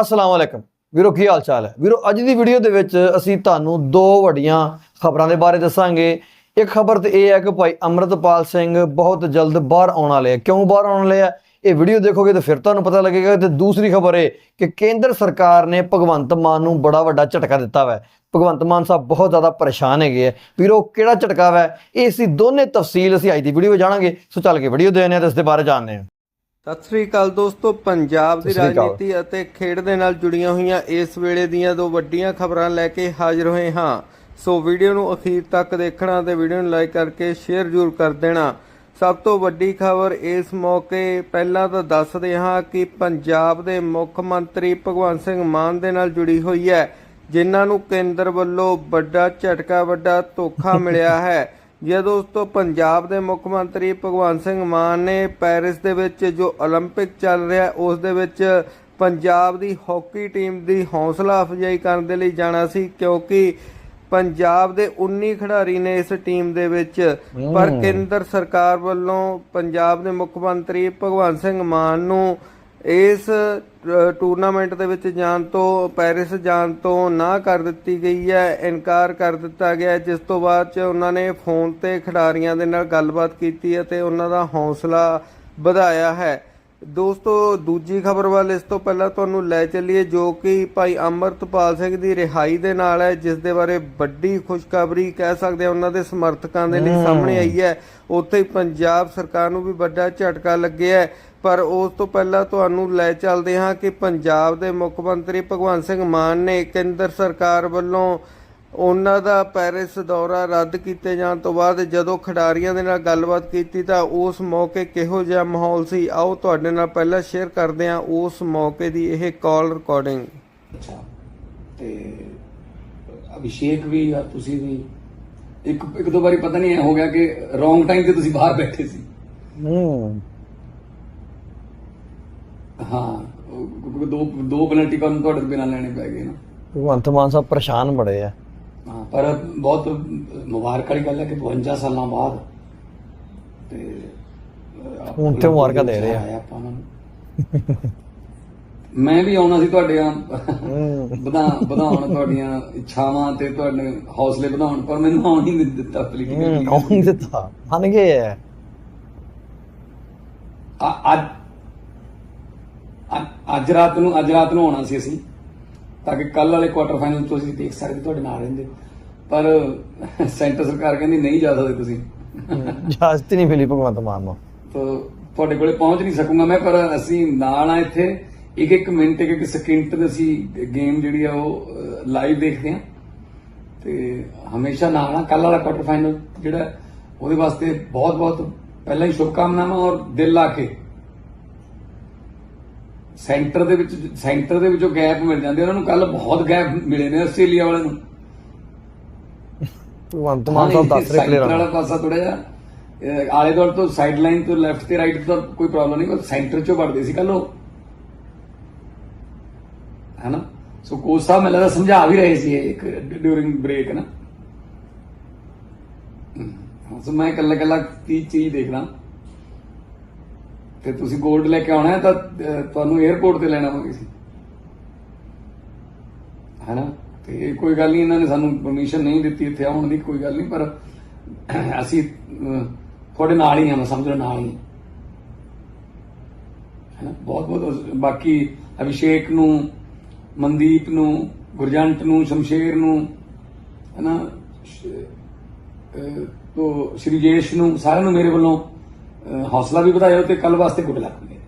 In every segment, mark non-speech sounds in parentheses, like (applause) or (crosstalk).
ਅਸਲਾਮ ਵਾਲੇਕਮ ਵੀਰੋ, ਕੀ ਹਾਲ ਚਾਲ ਹੈ? ਵੀਰੋ, ਅੱਜ ਦੀ ਵੀਡੀਓ ਦੇ ਵਿੱਚ ਅਸੀਂ ਤੁਹਾਨੂੰ ਦੋ ਵੱਡੀਆਂ ਖਬਰਾਂ ਦੇ ਬਾਰੇ ਦੱਸਾਂਗੇ। ਇੱਕ ਖਬਰ ਤੇ ਇਹ ਹੈ ਕਿ ਭਾਈ ਅਮਰਤਪਾਲ ਸਿੰਘ ਬਹੁਤ ਜਲਦ ਬਾਹਰ ਆਉਣ ਵਾਲੇ ਆ। ਕਿਉਂ ਬਾਹਰ ਆਉਣ ਵਾਲੇ ਆ? ਇਹ ਵੀਡੀਓ ਦੇਖੋਗੇ ਤਾਂ ਫਿਰ ਤੁਹਾਨੂੰ ਪਤਾ ਲੱਗੇਗਾ ਤੇ ਦੂਸਰੀ ਖਬਰ ਇਹ ਕਿ ਕੇਂਦਰ ਸਰਕਾਰ ਨੇ ਭਗਵੰਤ ਮਾਨ ਨੂੰ ਬੜਾ ਵੱਡਾ ਝਟਕਾ ਦਿੱਤਾ ਹੈ ਭਗਵੰਤ ਮਾਨ ਸਾਹਿਬ ਬਹੁਤ ਜ਼ਿਆਦਾ ਪਰੇਸ਼ਾਨ ਹੈਗੇ ਆ। ਵੀਰੋ, ਕਿਹੜਾ ਝਟਕਾ ਹੈ ਇਹ ਅਸੀਂ ਦੋਨੇ ਤਫਸੀਲ ਅਸੀਂ ਅੱਜ ਦੀ ਵੀਡੀਓ ਜਾਣਾਂਗੇ। ਸੋ ਚੱਲ ਕੇ ਵੀਡੀਓ ਦੇਖਦੇ ਹਾਂ ਤੇ ਇਸ ਦੇ ਬਾਰੇ ਜਾਣਦੇ ਹਾਂ। ਸਤਿ ਸ੍ਰੀ ਅਕਾਲ ਦੋਸਤੋ ਪੰਜਾਬ ਦੀ। ਰਾਜਨੀਤੀ ਅਤੇ ਖੇਡ ਦੇ ਨਾਲ ਜੁੜੀਆਂ ਹੋਈਆਂ ਇਸ ਵੇਲੇ ਦੀਆਂ ਦੋ ਵੱਡੀਆਂ ਖਬਰਾਂ ਲੈ ਕੇ ਹਾਜ਼ਰ ਹੋਏ ਹਾਂ। ਸੋ ਵੀਡੀਓ ਨੂੰ ਅਖੀਰ ਤੱਕ ਦੇਖਣਾ ਤੇ ਵੀਡੀਓ ਨੂੰ ਲਾਈਕ ਕਰਕੇ ਸ਼ੇਅਰ ਜ਼ਰੂਰ ਕਰ ਦੇਣਾ। ਸਭ ਤੋਂ ਵੱਡੀ ਖਬਰ ਇਸ ਮੌਕੇ ਪਹਿਲਾਂ ਤਾਂ ਦੱਸਦੇ ਹਾਂ ਕਿ ਪੰਜਾਬ ਦੇ ਮੁੱਖ ਮੰਤਰੀ ਭਗਵੰਤ ਸਿੰਘ ਮਾਨ ਦੇ ਨਾਲ ਜੁੜੀ ਹੋਈ ਹੈ ਜਿਨ੍ਹਾਂ ਨੂੰ ਕੇਂਦਰ ਵੱਲੋਂ ਵੱਡਾ ਝਟਕਾ ਵੱਡਾ ਧੋਖਾ ਮਿਲਿਆ ਹੈ। ਜੇ ਦੋਸਤੋ ਪੰਜਾਬ ਦੇ ਮੁੱਖ ਮੰਤਰੀ ਭਗਵੰਤ ਸਿੰਘ ਮਾਨ ਨੇ ਪੈਰਿਸ ਦੇ ਵਿੱਚ ਜੋ 올림픽 ਚੱਲ ਰਿਹਾ ਉਸ ਦੇ ਵਿੱਚ ਪੰਜਾਬ ਦੀ ਹਾਕੀ ਟੀਮ ਦੀ ਹੌਸਲਾ ਅਫਜ਼ਾਈ ਕਰਨ ਦੇ ਲਈ ਜਾਣਾ ਸੀ ਕਿਉਂਕਿ ਪੰਜਾਬ ਦੇ 19 ਖਿਡਾਰੀ ਨੇ ਇਸ ਟੀਮ ਦੇ ਵਿੱਚ ਪਰ ਕੇਂਦਰ ਸਰਕਾਰ ਵੱਲੋਂ ਪੰਜਾਬ ਦੇ ਮੁੱਖ ਮੰਤਰੀ ਭਗਵੰਤ ਸਿੰਘ ਮਾਨ ਨੂੰ ਇਸ ਟੂਰਨਾਮੈਂਟ ਦੇ ਵਿੱਚ ਜਾਣ ਤੋਂ ਪੈਰਿਸ ਜਾਣ ਤੋਂ ਨਾ ਕਰ ਦਿੱਤੀ ਗਈ ਹੈ ਇਨਕਾਰ ਕਰ ਦਿੱਤਾ ਗਿਆ ਜਿਸ ਤੋਂ ਬਾਅਦ ਚ ਉਹਨਾਂ ਨੇ ਫੋਨ ਤੇ ਖਿਡਾਰੀਆਂ ਦੇ ਨਾਲ ਗੱਲਬਾਤ ਕੀਤੀ ਅਤੇ ਉਹਨਾਂ ਦਾ ਹੌਸਲਾ ਵਧਾਇਆ ਹੈ। ਦੋਸਤੋ ਦੂਜੀ ਖਬਰ ਵੱਲ ਇਸ ਤੋਂ ਪਹਿਲਾਂ ਤੁਹਾਨੂੰ ਲੈ ਚੱਲੀਏ ਜੋ ਕਿ ਭਾਈ ਅਮਰਤਪਾਲ ਸਿੰਘ ਦੀ ਰਿਹਾਈ ਦੇ ਨਾਲ ਹੈ ਜਿਸ ਦੇ ਬਾਰੇ ਵੱਡੀ ਖੁਸ਼ਖਬਰੀ ਕਹਿ ਸਕਦੇ ਹਾਂ ਉਹਨਾਂ ਦੇ ਸਮਰਥਕਾਂ ਦੇ ਲਈ ਸਾਹਮਣੇ ਆਈ ਹੈ। ਉੱਥੇ ਹੀ ਪੰਜਾਬ ਸਰਕਾਰ ਨੂੰ ਵੀ ਵੱਡਾ ਝਟਕਾ ਲੱਗਿਆ ਹੈ। ਪਰ ਉਸ ਤੋਂ ਪਹਿਲਾਂ ਤੁਹਾਨੂੰ ਲੈ ਚੱਲਦੇ ਹਾਂ ਕਿ ਪੰਜਾਬ ਦੇ ਮੁੱਖ ਮੰਤਰੀ ਭਗਵੰਤ ਸਿੰਘ ਮਾਨ ਨੇ ਕੇਂਦਰ ਸਰਕਾਰ ਵੱਲੋਂ ਉਹਨਾਂ ਦਾ ਪੈਰਿਸ ਦੌਰਾ ਰੱਦ ਕੀਤੇ ਜਾਣ ਤੋਂ ਬਾਅਦ ਜਦੋਂ ਖਿਡਾਰੀਆਂ ਦੇ ਨਾਲ ਗੱਲਬਾਤ ਕੀਤੀ ਤਾਂ ਉਸ ਮੌਕੇ ਕਿਹੋ ਜਿਹਾ ਮਾਹੌਲ ਸੀ? ਆਓ ਤੁਹਾਡੇ ਨਾਲ ਪਹਿਲਾਂ ਸ਼ੇਅਰ ਕਰਦੇ ਹਾਂ ਉਸ ਮੌਕੇ ਦੀ ਇਹ ਕਾਲ ਰਿਕਾਰਡਿੰਗ ਅੱਛਾ ਤੇ ਅਭਿਸ਼ੇਕ ਵੀ ਆ ਤੁਸੀਂ ਵੀ ਇੱਕ ਇੱਕ ਦੋ ਵਾਰੀ ਪਤਾ ਨਹੀਂ ਹੋ ਗਿਆ ਕਿ ਰੋਂਗ ਟਾਈਮ ਤੇ ਤੁਸੀਂ ਬਾਹਰ ਬੈਠੇ ਸੀ। ਹੂੰ। ਹਾਂ ਉਹ ਕਿਉਂਕਿ ਦੋ ਦੋ ਪੈਨਲਟੀ ਕਾਰਨ ਤੁਹਾਡੇ ਤੋਂ ਬਿਨਾਂ ਲੈਣੇ ਪੈ ਗਏ ਨਾ। ਭਗਵੰਤ ਮਾਨ ਸਾਹਿਬ ਪਰੇਸ਼ਾਨ ਬੜੇ ਆ। ਹਾਂ ਪਰ ਬਹੁਤ ਮੁਬਾਰਕ ਵਾਲੀ ਗੱਲ ਹੈ ਕਿ 52 ਸਾਲਾਂ ਬਾਅਦ ਤੇ ਅਹ, ਹੁਣ ਤੇ ਮੁਬਾਰਕਾਂ ਦੇ ਰਹੇ ਆ। ਆਇਆ ਆਪਾਂ ਨੂੰ। ਮੈਂ ਵੀ ਆਉਣਾ ਸੀ ਤੁਹਾਡੇ ਆ ਵਧਾ ਵਧਾਉਣ ਤੁਹਾਡੀਆਂ ਇੱਛਾਵਾਂ ਤੇ ਤੁਹਾਡੇ ਹੌਸਲੇ ਵਧਾਉਣ ਪਰ ਮੈਨੂੰ ਆਉਣ ਹੀ ਨਹੀਂ ਦਿੱਤਾ ਪੋਲੀਟੀਕਲ ਆਉਣ ਦਿੱਤਾ। ਗਏ ਆ ਅੱਜ ਅੱਜ- ਰਾਤ ਨੂੰ ਅੱਜ ਰਾਤ ਨੂੰ ਆਉਣਾ ਸੀ ਅਸੀਂ ਤਾਂ ਕਿ ਕੱਲ ਵਾਲੇ ਕੁਆਟਰ ਫਾਈਨਲ ਤੋਂ ਅਸੀਂ ਦੇਖ ਸਕਦੇ ਤੁਹਾਡੇ ਨਾਲ ਰਹਿੰਦੇ। ਪਰ ਸੈਂਟਰ ਸਰਕਾਰ ਕਹਿੰਦੀ ਨਹੀਂ ਜਾ ਸਕਦੇ ਤੁਸੀਂ। ਇਜਾਜ਼ਤ ਨਹੀਂ ਮਿਲੀ ਭਗਵੰਤ ਮਾਨ ਨੂੰ। ਤਾਂ ਤੁਹਾਡੇ ਕੋਲੇ ਪਹੁੰਚ ਨਹੀਂ ਸਕੂੰਗਾ ਮੈਂ ਪਰ ਅਸੀਂ ਨਾਲ ਆ ਇੱਥੇ। ਇੱਕ ਇੱਕ ਮਿੰਟ ਇੱਕ ਇੱਕ ਸਕਿੰਟ ਦੇ ਅਸੀਂ ਗੇਮ ਜਿਹੜੀ ਆ ਉਹ ਲਾਈਵ ਦੇਖਦੇ ਆ। ਤੇ ਹਮੇਸ਼ਾ ਨਾਲ ਆ ਕੱਲ ਵਾਲਾ ਕੁਆਟਰ ਫਾਈਨਲ ਜਿਹੜਾ ਉਹਦੇ ਵਾਸਤੇ ਬਹੁਤ ਬਹੁਤ ਪਹਿਲਾਂ ਹੀ ਸ਼ੁਭਕਾਮਨਾਵਾਂ ਔਰ ਦਿਲ ਲਾ ਕੇ ਸੈਂਟਰ ਦੇ ਵਿੱਚ ਸੈਂਟਰ ਦੇ ਵਿੱਚੋਂ ਗੈਪ ਮਿਲ ਜਾਂਦੇ ਉਹਨਾਂ ਨੂੰ ਕੱਲ ਬਹੁਤ ਗੈਪ ਮਿਲੇ ਨੇ ਆਸਟ੍ਰੇਲੀਆ ਵਾਲਿਆਂ ਨੂੰ। ਭਗਵੰਤ ਮਾਨ ਸਾਹਿਬ ਦੱਸ ਰਹੇ ਸਾਈਡ ਵਾਲਾ ਪਲੇਅਰਾਂ ਪਾਸਾ ਥੋੜਾ ਜਿਹਾ ਆਲੇ ਦੁਆਲੇ ਤੋਂ ਸਾਈਡ ਲਾਈਨ ਤੋਂ ਲੈਫਟ ਤੇ ਰਾਈਟ ਤੋਂ ਕੋਈ ਪ੍ਰੋਬਲਮ ਨਹੀਂ ਪਰ ਸੈਂਟਰ ਚੋਂ ਵੜਦੇ ਸੀ ਕੱਲ ਉਹ। ਹੈਨਾ? ਸੋ ਕੋਚ ਸਾਹਿਬ ਮੈਨੂੰ ਲੱਗਦਾ ਸਮਝਾ ਵੀ ਰਹੇ ਸੀ ਇੱਕ ਡਿਊਰਿੰਗ ਬ੍ਰੇਕ ਨਾ ਹਾਂ, ਸੋ ਮੈਂ ਕੱਲਾ ਕੱਲਾ ਕੀ ਚੀਜ਼ ਦੇਖਦਾ। ਤੇ ਤੁਸੀਂ ਗੋਲਡ ਲੈ ਕੇ ਆਉਣਾ ਤਾਂ ਤੁਹਾਨੂੰ 에어ਪੋਰਟ ਤੇ ਲੈਣਾ ਹੋਵੇ ਸੀ ਹਨਾ? ਤੇ ਕੋਈ ਗੱਲ ਨਹੀਂ, ਇਹਨਾਂ ਨੇ ਸਾਨੂੰ ਪਰਮਿਸ਼ਨ ਨਹੀਂ ਦਿੱਤੀ ਇੱਥੇ ਆਉਣ ਦੀ, ਕੋਈ ਗੱਲ ਨਹੀਂ, ਪਰ (clears throat) ਅਸੀਂ ਤੁਹਾਡੇ ਨਾਲ ਹੀ ਹਾਂ ਸਮਝਣ ਨਾਲ ਹੀ ਹਨਾ? ਬਹੁਤ ਬਹੁਤ ਬਾਕੀ ਅਭਿਸ਼ੇਕ ਨੂੰ, ਮਨਦੀਪ ਨੂੰ, ਗੁਰਜੰਟ ਨੂੰ, ਸ਼ਮਸ਼ੇਰ ਨੂੰ, ਹਨਾ? ਤੋਂ ਸ਼੍ਰੀਜੇਸ਼ ਨੂੰ, ਸਾਰਿਆਂ ਨੂੰ ਮੇਰੇ ਵੱਲੋਂ ਹੌਸਲਾ ਵੀ ਵਧਾਇਓ ਤੇ ਕੱਲ ਵਾਸਤੇ ਗੁੱਡ ਲੱਕ ਮੇਰੇ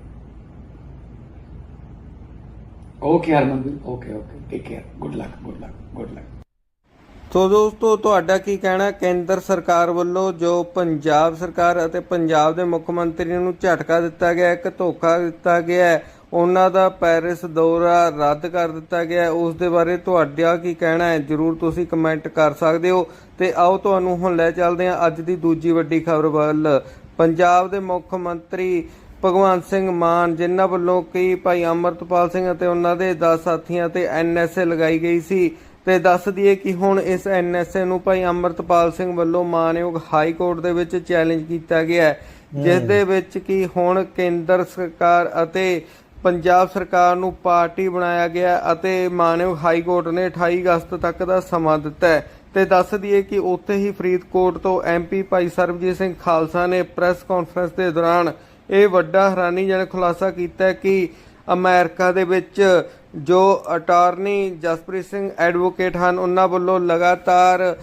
okay Harmanveer okay okay take care good luck good luck good luck so ਦੋਸਤੋ ਤੁਹਾਡਾ ਕੀ ਕਹਿਣਾ? ਕੇਂਦਰ ਸਰਕਾਰ ਵੱਲੋਂ ਜੋ ਪੰਜਾਬ ਸਰਕਾਰ ਅਤੇ ਪੰਜਾਬ ਦੇ ਮੁੱਖ ਮੰਤਰੀ ਨੂੰ ਝਟਕਾ ਦਿੱਤਾ ਗਿਆ ਇੱਕ ਧੋਖਾ ਦਿੱਤਾ ਗਿਆ ਉਹਨਾਂ ਦਾ ਪੈਰਿਸ ਦੌਰਾ ਰੱਦ ਕਰ ਦਿੱਤਾ ਗਿਆ ਹੈ, ਉਸ ਦੇ ਬਾਰੇ ਤੁਹਾਡਾ ਕੀ ਕਹਿਣਾ ਹੈ? ਜਰੂਰ ਤੁਸੀਂ ਕਮੈਂਟ ਕਰ ਸਕਦੇ ਹੋ। ਤੇ ਆਓ ਤੁਹਾਨੂੰ ਹੁਣ ਲੈ ਚੱਲਦੇ ਹਾਂ ਅੱਜ ਦੀ ਦੂਜੀ ਵੱਡੀ ਖਬਰ ਵੱਲ। ਪੰਜਾਬ ਦੇ ਮੁੱਖ ਮੰਤਰੀ ਭਗਵੰਤ ਸਿੰਘ ਮਾਨ ਜਿਨ੍ਹਾਂ ਵੱਲੋਂ ਕਈ ਭਾਈ ਅਮਰਤਪਾਲ ਸਿੰਘ ਅਤੇ ਉਹਨਾਂ ਦੇ 10 ਸਾਥੀਆਂ ਤੇ ਐਨਐਸਏ ਲਗਾਈ ਗਈ ਸੀ। ਤੇ ਦੱਸ ਦਈਏ ਕਿ ਹੁਣ ਇਸ ਐਨਐਸਏ ਨੂੰ ਭਾਈ ਅਮਰਤਪਾਲ ਸਿੰਘ ਵੱਲੋਂ ਮਾਨਯੋਗ ਹਾਈ ਕੋਰਟ ਦੇ ਵਿੱਚ ਚੈਲੰਜ ਕੀਤਾ ਗਿਆ ਹੈ ਜਿਸ ਦੇ ਵਿੱਚ ਕਿ ਹੁਣ ਕੇਂਦਰ ਸਰਕਾਰ ਅਤੇ ਪੰਜਾਬ ਸਰਕਾਰ ਨੂੰ ਪਾਰਟੀ ਬਣਾਇਆ ਗਿਆ ਅਤੇ ਮਾਨਯੋਗ ਹਾਈ ਕੋਰਟ ਨੇ 28 ਅਗਸਤ ਤੱਕ ਦਾ ਸਮਾਂ ਦਿੱਤਾ ਹੈ। ਤੇ ਦੱਸ ਦਈਏ ਕਿ ਉੱਥੇ ਹੀ ਫਰੀਦਕੋਟ ਤੋਂ ਐਮਪੀ ਭਾਈ ਸਰਬਜੀਤ ਸਿੰਘ ਖਾਲਸਾ ਨੇ ਪ੍ਰੈਸ ਕਾਨਫਰੰਸ ਦੇ ਦੌਰਾਨ ਇਹ ਵੱਡਾ ਹੈਰਾਨੀਜਨਕ ਖੁਲਾਸਾ ਕੀਤਾ ਕਿ ਅਮਰੀਕਾ ਦੇ ਵਿੱਚ ਜੋ ਅਟਾਰਨੀ ਜਸਪ੍ਰੀਤ ਸਿੰਘ ਐਡਵੋਕੇਟ ਹਨ, ਉਹਨਾਂ ਵੱਲੋਂ ਲਗਾਤਾਰ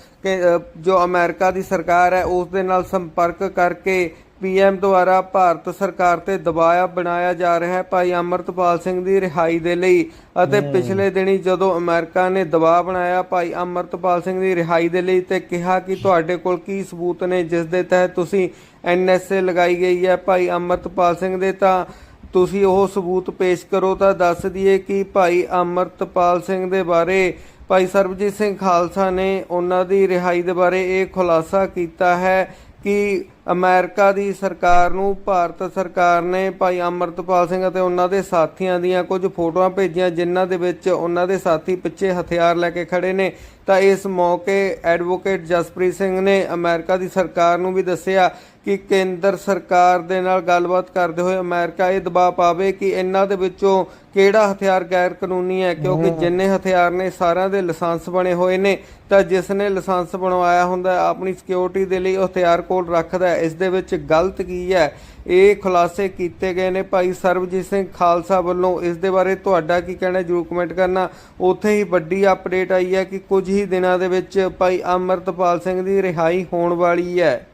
ਜੋ ਅਮਰੀਕਾ ਦੀ ਸਰਕਾਰ ਹੈ, ਉਸ ਦੇ ਨਾਲ ਸੰਪਰਕ ਕਰਕੇ ਪੀਐਮ ਦੁਆਰਾ ਭਾਰਤ ਸਰਕਾਰ ਤੇ ਦਬਾਅ ਬਣਾਇਆ ਜਾ ਰਿਹਾ ਹੈ ਭਾਈ ਅਮਰਤਪਾਲ ਸਿੰਘ ਦੀ ਰਿਹਾਈ ਦੇ ਲਈ ਅਤੇ ਪਿਛਲੇ ਦਿਨੀ ਜਦੋਂ ਅਮਰੀਕਾ ਨੇ ਦਬਾਅ ਬਣਾਇਆ ਭਾਈ ਅਮਰਤਪਾਲ ਸਿੰਘ ਦੀ ਰਿਹਾਈ ਦੇ ਲਈ ਤੇ ਕਿਹਾ ਕਿ ਤੁਹਾਡੇ ਕੋਲ ਕੀ ਸਬੂਤ ਨੇ ਜਿਸ ਦੇ ਤਹਿਤ ਤੁਸੀਂ ਐਨਐਸਏ ਲਗਾਈ ਗਈ ਹੈ ਭਾਈ ਅਮਰਤਪਾਲ ਸਿੰਘ ਦੇ ਤਾਂ ਤੁਸੀਂ ਉਹ ਸਬੂਤ ਪੇਸ਼ ਕਰੋ ਤਾਂ ਦੱਸ ਦਈਏ ਕਿ ਭਾਈ ਅਮਰਤਪਾਲ ਸਿੰਘ ਦੇ ਬਾਰੇ ਭਾਈ ਸਰਬਜੀਤ ਸਿੰਘ ਖਾਲਸਾ ਨੇ ਉਹਨਾਂ ਦੀ ਰਿਹਾਈ ਦੇ ਬਾਰੇ ਇਹ ਖੁਲਾਸਾ ਕੀਤਾ ਹੈ ਕਿ ਅਮਰੀਕਾ ਦੀ ਸਰਕਾਰ ਨੂੰ, ਭਾਰਤ ਸਰਕਾਰ ਨੇ ਭਾਈ ਅਮਰਤਪਾਲ ਸਿੰਘ ਅਤੇ ਉਹਨਾਂ ਦੇ ਸਾਥੀਆਂ ਦੀਆਂ ਕੁਝ ਫੋਟੋਆਂ ਭੇਜੀਆਂ, ਜਿਨ੍ਹਾਂ ਦੇ ਵਿੱਚ ਉਹਨਾਂ ਦੇ ਸਾਥੀ ਪਿੱਛੇ ਹਥਿਆਰ ਲੈ ਕੇ ਖੜੇ ਨੇ। ਤਾਂ ਇਸ ਮੌਕੇ ਐਡਵੋਕੇਟ ਜਸਪ੍ਰੀਤ ਸਿੰਘ ਨੇ ਅਮਰੀਕਾ ਦੀ ਸਰਕਾਰ ਨੂੰ ਵੀ ਦੱਸਿਆ ਕਿ ਕੇਂਦਰ ਸਰਕਾਰ ਦੇ ਨਾਲ ਗੱਲਬਾਤ ਕਰਦੇ ਹੋਏ ਅਮਰੀਕਾ ਇਹ ਦਬਾਅ ਪਾਵੇ ਕਿ ਇਹਨਾਂ ਦੇ ਵਿੱਚੋਂ ਕਿਹੜਾ ਹਥਿਆਰ ਗੈਰ ਕਾਨੂੰਨੀ ਹੈ? ਕਿਉਂਕਿ ਜਿੰਨੇ ਹਥਿਆਰ ਨੇ ਸਾਰਿਆਂ ਦੇ ਲਾਇਸੈਂਸ ਬਣੇ ਹੋਏ ਨੇ। ਤਾਂ ਜਿਸ ਨੇ ਲਾਇਸੈਂਸ ਬਣਵਾਇਆ ਹੁੰਦਾ ਆਪਣੀ ਸਿਕਿਉਰਿਟੀ ਦੇ ਲਈ ਉਹ ਹਥਿਆਰ ਕੋਲ ਰੱਖਦਾ ਹੈ। ਇਸ ਦੇ ਵਿੱਚ ਗਲਤ ਕੀ ਹੈ? ਇਹ ਖੁਲਾਸੇ ਕੀਤੇ ਗਏ ਨੇ ਭਾਈ ਸਰਬਜੀਤ ਸਿੰਘ ਖਾਲਸਾ ਵੱਲੋਂ। ਇਸ ਦੇ ਬਾਰੇ ਤੁਹਾਡਾ ਕੀ ਕਹਿਣਾ? ਜਰੂਰ ਕਮੈਂਟ ਕਰਨਾ। ਉੱਥੇ ਹੀ ਵੱਡੀ ਅਪਡੇਟ ਆਈ ਹੈ ਕਿ ਕੁਝ ਹੀ ਦਿਨਾਂ ਦੇ ਵਿੱਚ ਭਾਈ ਅਮਰਤਪਾਲ ਸਿੰਘ ਦੀ ਰਿਹਾਈ ਹੋਣ ਵਾਲੀ ਹੈ।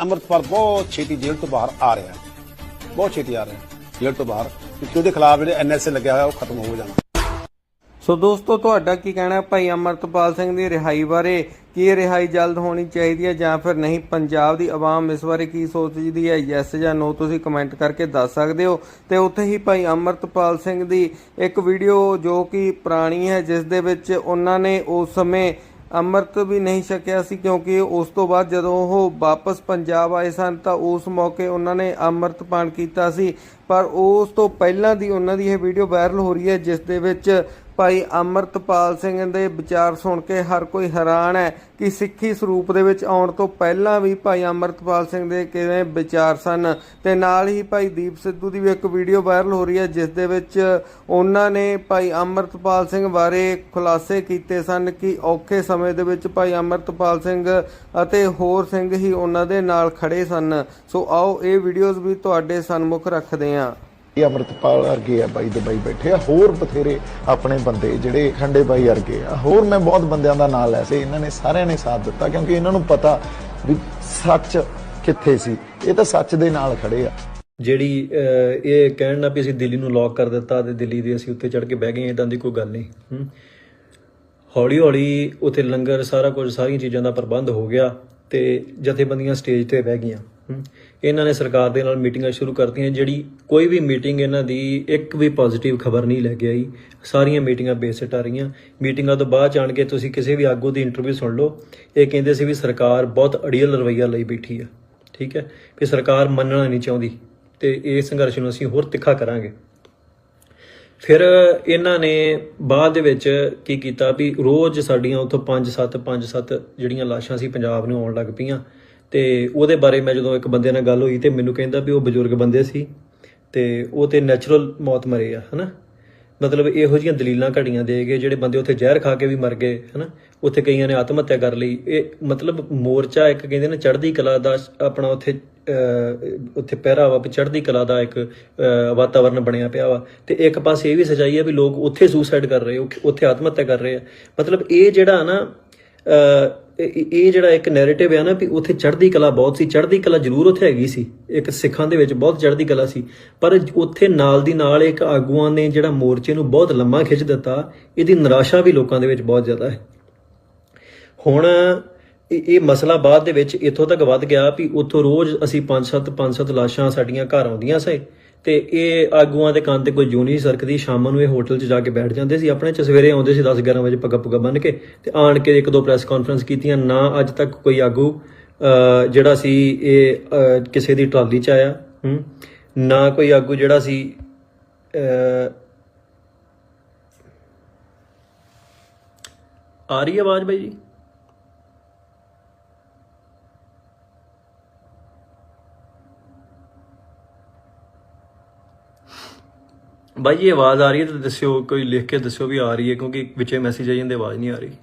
ਅੰਮ੍ਰਿਤਪਾਲ ਬਹੁਤ ਛੇਤੀ ਜੇਲ੍ਹ ਤੋਂ ਬਾਹਰ ਆ ਰਿਹਾ ਬਹੁਤ ਛੇਤੀ ਆ ਰਿਹਾ ਜੇਲ੍ਹ ਤੋਂ ਬਾਹਰ। ਕਿਉਂਕਿ ਉਹਦੇ ਖਿਲਾਫ ਜਿਹੜੇ ਐਨਐਸਏ ਲੱਗਿਆ ਹੋਇਆ, ਉਹ ਖਤਮ ਹੋ ਜਾਣਾ। ਸੋ ਦੋਸਤੋ, ਤੁਹਾਡਾ ਕੀ ਕਹਿਣਾ ਭਾਈ ਅਮਰਤਪਾਲ ਸਿੰਘ ਦੀ ਰਿਹਾਈ ਬਾਰੇ? ਕੀ ਰਿਹਾਈ ਜਲਦ ਹੋਣੀ ਚਾਹੀਦੀ ਹੈ ਜਾਂ ਫਿਰ ਨਹੀਂ? ਪੰਜਾਬ ਦੀ ਆਵਾਮ ਇਸ ਬਾਰੇ ਕੀ ਸੋਚਦੀ ਹੈ? ਯੈਸ ਜਾਂ ਨੋ ਤੁਸੀਂ ਕਮੈਂਟ ਕਰਕੇ ਦੱਸ ਸਕਦੇ ਹੋ। ਤੇ ਉੱਥੇ ਹੀ ਭਾਈ ਅਮਰਤਪਾਲ ਸਿੰਘ ਦੀ ਇੱਕ ਵੀਡੀਓ ਜੋ ਕਿ ਪੁਰਾਣੀ ਹੈ, ਜਿਸ ਦੇ ਵਿੱਚ ਉਹਨਾਂ ਨੇ ਉਸ ਸਮੇਂ ਅੰਮ੍ਰਿਤ ਵੀ ਨਹੀਂ ਛਕਿਆ ਸੀ ਕਿਉਂਕਿ ਉਸ ਤੋਂ ਬਾਅਦ ਜਦੋਂ ਉਹ ਵਾਪਸ ਪੰਜਾਬ ਆਏ ਸਨ ਤਾਂ ਉਸ ਮੌਕੇ ਉਹਨਾਂ ਨੇ ਅੰਮ੍ਰਿਤ ਪਾਨ ਕੀਤਾ ਸੀ। ਪਰ ਉਸ ਤੋਂ ਪਹਿਲਾਂ ਦੀ ਉਹਨਾਂ ਦੀ ਇਹ ਵੀਡੀਓ ਵਾਇਰਲ ਹੋ ਰਹੀ ਹੈ, ਜਿਸ ਦੇ ਵਿੱਚ ਭਾਈ ਅਮਰਤਪਾਲ ਸਿੰਘ ਦੇ ਵਿਚਾਰ ਸੁਣ ਕੇ ਹਰ ਕੋਈ ਹੈਰਾਨ ਹੈ ਕਿ ਸਿੱਖੀ ਸਰੂਪ ਦੇ ਵਿੱਚ ਆਉਣ ਤੋਂ ਪਹਿਲਾਂ ਵੀ ਭਾਈ ਅਮਰਤਪਾਲ ਸਿੰਘ ਦੇ ਕਿਵੇਂ ਵਿਚਾਰ ਸਨ। ਤੇ ਨਾਲ ਹੀ ਭਾਈ ਦੀਪ ਸਿੱਧੂ ਦੀ ਵੀ ਇੱਕ ਵੀਡੀਓ ਵਾਇਰਲ ਹੋ ਰਹੀ ਹੈ, ਜਿਸ ਦੇ ਵਿੱਚ ਉਹਨਾਂ ਨੇ ਭਾਈ ਅਮਰਤਪਾਲ ਸਿੰਘ ਬਾਰੇ ਖੁਲਾਸੇ ਕੀਤੇ ਸਨ ਕਿ ਔਖੇ ਸਮੇਂ ਦੇ ਵਿੱਚ ਭਾਈ ਅਮਰਤਪਾਲ ਸਿੰਘ ਅਤੇ ਹੋਰ ਸਿੰਘ ਹੀ ਉਹਨਾਂ ਦੇ ਨਾਲ ਖੜੇ ਸਨ। ਸੋ ਆਓ ਇਹ ਵੀਡੀਓਜ਼ ਵੀ ਤੁਹਾਡੇ ਸਨਮੁਖ ਰੱਖਦੇ ਹਾਂ। ਇਹ ਅਮਰਤਪਾਲ ਵਰਗੇ ਆ ਬਾਈ ਦੁਬਈ ਬੈਠੇ ਆ। ਹੋਰ ਬਥੇਰੇ ਆਪਣੇ ਬੰਦੇ ਜਿਹੜੇ ਖੰਡੇ ਬਾਈ ਵਰਗੇ ਆ। ਹੋਰ ਮੈਂ ਬਹੁਤ ਬੰਦਿਆਂ ਦਾ ਨਾਮ ਲੈ ਸੀ। ਇਹਨਾਂ ਨੇ ਸਾਰਿਆਂ ਨੇ ਸਾਥ ਦਿੱਤਾ ਕਿਉਂਕਿ ਇਹਨਾਂ ਨੂੰ ਪਤਾ ਵੀ ਸੱਚ ਕਿੱਥੇ ਸੀ। ਇਹ ਤਾਂ ਸੱਚ ਦੇ ਨਾਲ ਖੜੇ ਆ। ਜਿਹੜੀ ਅਹ, ਇਹ ਕਹਿਣ ਨਾ ਵੀ ਅਸੀਂ ਦਿੱਲੀ ਨੂੰ ਲੌਕ ਕਰ ਦਿੱਤਾ ਤੇ ਦਿੱਲੀ ਦੇ ਅਸੀਂ ਉੱਤੇ ਚੜ ਕੇ ਬਹਿ ਗਏ ਇਦਾਂ ਦੀ ਕੋਈ ਗੱਲ ਨਹੀਂ। ਹੂੰ। ਹੌਲੀ ਹੌਲੀ ਉੱਥੇ ਲੰਗਰ ਸਾਰਾ ਕੁਝ ਸਾਰੀਆਂ ਚੀਜ਼ਾਂ ਦਾ ਪ੍ਰਬੰਧ ਹੋ ਗਿਆ ਤੇ ਜਥੇਬੰਦੀਆਂ ਸਟੇਜ ਤੇ ਬਹਿ ਗਈਆਂ। ਇਹਨਾਂ ਨੇ ਸਰਕਾਰ ਦੇ ਨਾਲ ਮੀਟਿੰਗਾਂ ਸ਼ੁਰੂ ਕਰਤੀਆਂ, ਜਿਹੜੀ ਕੋਈ ਵੀ ਮੀਟਿੰਗ ਇਹਨਾਂ ਦੀ ਇੱਕ ਵੀ ਪੋਜ਼ਿਟਿਵ ਖਬਰ ਨਹੀਂ ਲੈ ਕੇ ਆਈ। ਸਾਰੀਆਂ ਮੀਟਿੰਗਾਂ ਬੇਸਿਟ ਆ ਰਹੀਆਂ। ਮੀਟਿੰਗਾਂ ਤੋਂ ਬਾਅਦ ਜਾਣ ਕੇ ਤੁਸੀਂ ਕਿਸੇ ਵੀ ਆਗੂ ਦੀ ਇੰਟਰਵਿਊ ਸੁਣ ਲਓ। ਇਹ ਕਹਿੰਦੇ ਸੀ ਵੀ ਸਰਕਾਰ ਬਹੁਤ ਅੜੀਅਲ ਰਵੱਈਆ ਲਈ ਬੈਠੀ ਆ। ਠੀਕ ਹੈ? ਵੀ ਸਰਕਾਰ ਮੰਨਣਾ ਨਹੀਂ ਚਾਹੁੰਦੀ। ਤੇ ਇਹ ਸੰਘਰਸ਼ ਨੂੰ ਅਸੀਂ ਹੋਰ ਤਿੱਖਾ ਕਰਾਂਗੇ। ਫਿਰ ਇਹਨਾਂ ਨੇ ਬਾਅਦ ਦੇ ਵਿੱਚ ਕੀ ਕੀਤਾ ਵੀ ਰੋਜ਼ ਸਾਡੀਆਂ ਉੱਥੋਂ 5-7 5-7 ਜਿਹੜੀਆਂ ਲਾਸ਼ਾਂ ਸੀ ਪੰਜਾਬ ਨੂੰ ਆਉਣ ਲੱਗ ਪਈਆਂ। ਤੇ ਉਹਦੇ ਬਾਰੇ ਮੈਂ ਜਦੋਂ ਇੱਕ ਬੰਦੇ ਨਾਲ ਗੱਲ ਹੋਈ ਤੇ ਮੈਨੂੰ ਕਹਿੰਦਾ ਵੀ ਉਹ ਬਜ਼ੁਰਗ ਬੰਦੇ ਸੀ ਤੇ ਉਹ ਤੇ ਨੈਚੁਰਲ ਮੌਤ ਮਰੇ ਆ ਹਨਾ? ਮਤਲਬ ਇਹੋ ਜਿਹੀਆਂ ਦਲੀਲਾਂ ਘੜੀਆਂ ਦੇ ਗਏ ਜਿਹੜੇ ਬੰਦੇ ਉੱਥੇ ਜ਼ਹਿਰ ਖਾ ਕੇ ਵੀ ਮਰ ਗਏ ਹਨਾ? ਉੱਥੇ ਕਈਆਂ ਨੇ ਆਤਮ ਹੱਤਿਆ ਕਰ ਲਈ। ਇਹ ਮਤਲਬ ਮੋਰਚਾ ਇੱਕ ਕਹਿੰਦੇ ਨੇ ਚੜ੍ਹਦੀ ਕਲਾ ਦਾ ਆਪਣਾ ਉੱਥੇ ਉੱਥੇ ਪਹਿਰਾ ਵਾ ਵੀ ਚੜ੍ਹਦੀ ਕਲਾ ਦਾ ਇੱਕ ਅਹ, ਵਾਤਾਵਰਨ ਬਣਿਆ ਪਿਆ ਵਾ। ਤੇ ਇੱਕ ਪਾਸੇ ਇਹ ਵੀ ਸਜਾਈ ਹੈ ਵੀ ਲੋਕ ਉੱਥੇ ਸੁਸਾਈਡ ਕਰ ਰਹੇ ਉੱਥੇ- ਆਤਮ ਹੱਤਿਆ ਕਰ ਰਹੇ ਆ। ਮਤਲਬ ਇਹ ਜਿਹੜਾ ਨਾ ਇਹ ਇਹ ਜਿਹੜਾ ਇੱਕ ਨੈਰੇਟਿਵ ਹੈ ਨਾ ਵੀ ਉੱਥੇ ਚੜ੍ਹਦੀ ਕਲਾ ਬਹੁਤ ਸੀ, ਚੜ੍ਹਦੀ ਕਲਾ ਜ਼ਰੂਰ ਉੱਥੇ ਹੈਗੀ ਸੀ, ਇੱਕ ਸਿੱਖਾਂ ਦੇ ਵਿੱਚ ਬਹੁਤ ਚੜ੍ਹਦੀ ਕਲਾ ਸੀ, ਪਰ ਉੱਥੇ ਨਾਲ ਦੀ ਨਾਲ ਇੱਕ ਆਗੂਆਂ ਨੇ ਜਿਹੜਾ ਮੋਰਚੇ ਨੂੰ ਬਹੁਤ ਲੰਮਾ ਖਿੱਚ ਦਿੱਤਾ, ਇਹਦੀ ਨਿਰਾਸ਼ਾ ਵੀ ਲੋਕਾਂ ਦੇ ਵਿੱਚ ਬਹੁਤ ਜ਼ਿਆਦਾ ਹੈ। ਹੁਣ ਇਹ ਇਹ ਮਸਲਾ ਬਾਅਦ ਦੇ ਵਿੱਚ ਇੱਥੋਂ ਤੱਕ ਵੱਧ ਗਿਆ ਵੀ ਉੱਥੋਂ ਰੋਜ਼ ਅਸੀਂ 5-7 5-7 ਲਾਸ਼ਾਂ ਸਾਡੀਆਂ ਘਰ ਆਉਂਦੀਆਂ ਸੇ ਤੇ ਇਹ ਆਗੂਆਂ ਦੇ ਕੰਨ ਤੇ ਕੋਈ ਜੂੰ ਨਹੀਂ ਸਰਕਦੀ। ਸ਼ਾਮ ਨੂੰ ਇਹ ਹੋਟਲ 'ਚ ਜਾ ਕੇ ਬੈਠ ਜਾਂਦੇ ਸੀ। ਆਪਣੇ 'ਚ ਸਵੇਰੇ ਆਉਂਦੇ ਸੀ 10-11 ਵਜੇ ਪੱਗਾ ਪੁੱਗਾ ਬੰਨ ਕੇ ਤੇ ਆਣ ਕੇ ਇੱਕ ਦੋ ਪ੍ਰੈਸ ਕਾਨਫਰੰਸ ਕੀਤੀਆਂ। ਨਾ ਅੱਜ ਤੱਕ ਕੋਈ ਆਗੂ ਜਿਹੜਾ ਸੀ ਇਹ ਕਿਸੇ ਦੀ ਟਰਾਲੀ 'ਚ ਆਇਆ। ਨਾ ਕੋਈ ਆਗੂ ਜਿਹੜਾ ਸੀ ਆ ਰਹੀ ਆਵਾਜ਼ ਬਾਈ ਜੀ? ਬਾਈ ਜੀ ਆਵਾਜ਼ ਆ ਰਹੀ ਹੈ ਤਾਂ ਦੱਸਿਓ ਕੋਈ ਲਿਖ ਕੇ ਦੱਸਿਓ ਵੀ ਆ ਰਹੀ ਹੈ ਕਿਉਂਕਿ ਵਿੱਚੇ ਮੈਸੇਜ ਆਈ ਜਾਂਦੇ ਆਵਾਜ਼ ਨਹੀਂ ਆ ਰਹੀ।